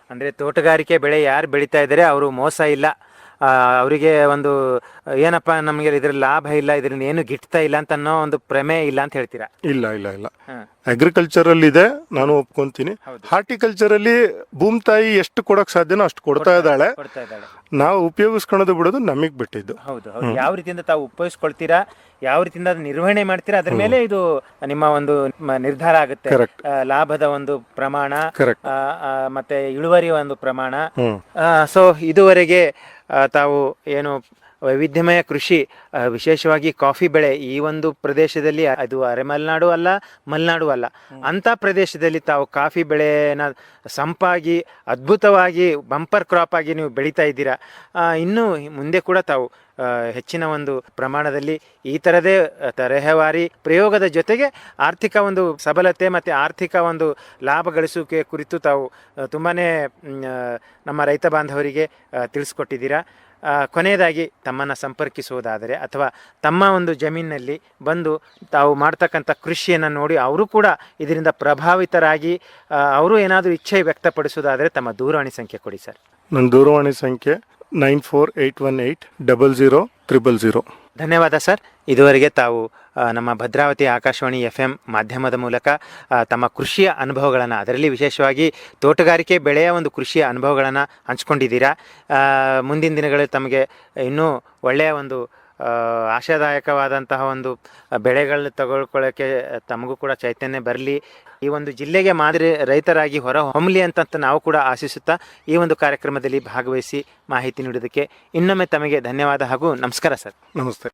ಅಂದ್ರೆ ತೋಟಗಾರಿಕೆ ಬೆಳೆ ಯಾರು ಬೆಳೀತಾ ಇದ್ದಾರೆ ಅವರು ಮೋಸ ಇಲ್ಲ. ಆ, ಅವರಿಗೆ ಒಂದು ಏನಪ್ಪ ನಮಗೆ ಇದ್ರ ಲಾಭ ಇಲ್ಲ ಇದರಿಂದ ಏನು ಗಿಟ್ತಾ ಇಲ್ಲ ಅಂತ ಅನ್ನೋ ಒಂದು ಪ್ರಮೇಯ ಇಲ್ಲ ಅಂತ ಹೇಳ್ತೀರಾ? ಇಲ್ಲ ಇಲ್ಲ ಇಲ್ಲ. ಅಗ್ರಿಕಲ್ಚರ್ ಅಲ್ಲಿ ಇದೆ ನಾನು ಒಪ್ಕೊಂತೀನಿ. ಹಾರ್ಟಿಕಲ್ಚರಲ್ಲಿ ಹಾರ್ಟಿಕಲ್ಚರ್ ಅಲ್ಲಿ ಭೂಮಿ ತಾಯಿ ಎಷ್ಟು ಕೊಡಕ್ ಸಾಧ್ಯನೋ ಅಷ್ಟು ಕೊಡ್ತಾ ಇದ್ದಾಳೆ. ಕೊಡ್ತಾ ಇದ್ದಾಳೆ. ನಾವು ಉಪಯೋಗಿಸ್ಕೊಳೋದು ಬಿಡೋದು ನಮಗೆ ಬಿಟ್ಟಿದ್ದು. ಹೌದು ಹೌದು. ಯಾವ ರೀತಿಯಿಂದ ತಾವು ಉಪಯೋಗಿಸ್ಕೊಳ್ತೀರಾ ಯಾವ ರೀತಿಯಿಂದ ಅದನ್ನ ನಿರ್ವಹಣೆ ಮಾಡ್ತೀರಾ ಅದ್ರ ಮೇಲೆ ಇದು ನಿಮ್ಮ ಒಂದು ಮ- ನಿರ್ಧಾರ ಆಗುತ್ತೆ. ಆ, ಲಾಭದ ಒಂದು ಪ್ರಮಾಣ ಕರೆಕ್ಟ್ ಆ, ಆ, ಮತ್ತೆ ಇಳುವರಿಯ ಒಂದು ಪ್ರಮಾಣ. ಸೊ ಇದುವರೆಗೆ ಆ, ತಾವು ಏನು ವೈವಿಧ್ಯಮಯ ಕೃಷಿ ವಿಶೇಷವಾಗಿ ಕಾಫಿ ಬೆಳೆ ಈ ಒಂದು ಪ್ರದೇಶದಲ್ಲಿ ಅದು ಅರೆಮಲೆನಾಡು ಅಲ್ಲ ಮಲೆನಾಡು ಅಲ್ಲ. ಅಂಥ ಪ್ರದೇಶದಲ್ಲಿ ತಾವು ಕಾಫಿ ಬೆಳೆನ ಸಂಪಾಗಿ ಅದ್ಭುತವಾಗಿ ಬಂಪರ್ ಕ್ರಾಪ್ ಆಗಿ ನೀವು ಬೆಳೀತಾ ಇದ್ದೀರಾ. ಇನ್ನೂ ಮುಂದೆ ಕೂಡ ತಾವು ಹೆಚ್ಚಿನ ಒಂದು ಪ್ರಮಾಣದಲ್ಲಿ ಈ ಥರದೇ ತರಹೇವಾರಿ ಪ್ರಯೋಗದ ಜೊತೆಗೆ ಆರ್ಥಿಕ ಒಂದು ಸಬಲತೆ ಮತ್ತು ಆರ್ಥಿಕ ಒಂದು ಲಾಭ ಗಳಿಸುವಿಕೆ ಕುರಿತು ತಾವು ತುಂಬಾ ನಮ್ಮ ರೈತ ಬಾಂಧವರಿಗೆ ತಿಳಿಸ್ಕೊಟ್ಟಿದ್ದೀರಾ. ಕೊನೆಯದಾಗಿ ತಮ್ಮನ್ನು ಸಂಪರ್ಕಿಸುವುದಾದರೆ ಅಥವಾ ತಮ್ಮ ಒಂದು ಜಮೀನಿನಲ್ಲಿ ಬಂದು ತಾವು ಮಾಡ್ತಕ್ಕಂಥ ಕೃಷಿಯನ್ನು ನೋಡಿ ಅವರು ಕೂಡ ಇದರಿಂದ ಪ್ರಭಾವಿತರಾಗಿ ಅವರು ಏನಾದರೂ ಇಚ್ಛೆ ವ್ಯಕ್ತಪಡಿಸುವುದಾದರೆ ತಮ್ಮ ದೂರವಾಣಿ ಸಂಖ್ಯೆ ಕೊಡಿ ಸರ್. ನನ್ನ ದೂರವಾಣಿ ಸಂಖ್ಯೆ nine four eight one eight double zero triple zero. ಧನ್ಯವಾದ ಸರ್. ಇದುವರೆಗೆ ತಾವು ನಮ್ಮ ಭದ್ರಾವತಿ ಆಕಾಶವಾಣಿ ಎಫ್ ಎಂ ಮಾಧ್ಯಮದ ಮೂಲಕ ತಮ್ಮ ಕೃಷಿಯ ಅನುಭವಗಳನ್ನು, ಅದರಲ್ಲಿ ವಿಶೇಷವಾಗಿ ತೋಟಗಾರಿಕೆ ಬೆಳೆಯ ಒಂದು ಕೃಷಿಯ ಅನುಭವಗಳನ್ನು ಹಂಚ್ಕೊಂಡಿದ್ದೀರಾ. ಮುಂದಿನ ದಿನಗಳಲ್ಲಿ ತಮಗೆ ಇನ್ನೂ ಒಳ್ಳೆಯ ಒಂದು ಆಶಾದಾಯಕವಾದಂತಹ ಒಂದು ಬೆಳೆಗಳನ್ನ ತಗೊಳ್ಕೊಳ್ಳೋಕ್ಕೆ ತಮಗೂ ಕೂಡ ಚೈತನ್ಯ ಬರಲಿ. ಈ ಒಂದು ಜಿಲ್ಲೆಗೆ ಮಾದರಿ ರೈತರಾಗಿ ಹೊರ ಹೊಮ್ಮಲಿ ಅಂತ ನಾವು ಕೂಡ ಆಶಿಸುತ್ತಾ ಈ ಒಂದು ಕಾರ್ಯಕ್ರಮದಲ್ಲಿ ಭಾಗವಹಿಸಿ ಮಾಹಿತಿ ನೀಡೋದಕ್ಕೆ ಇನ್ನೊಮ್ಮೆ ತಮಗೆ ಧನ್ಯವಾದ ಹಾಗೂ ನಮಸ್ಕಾರ ಸರ್. ನಮಸ್ತೆ.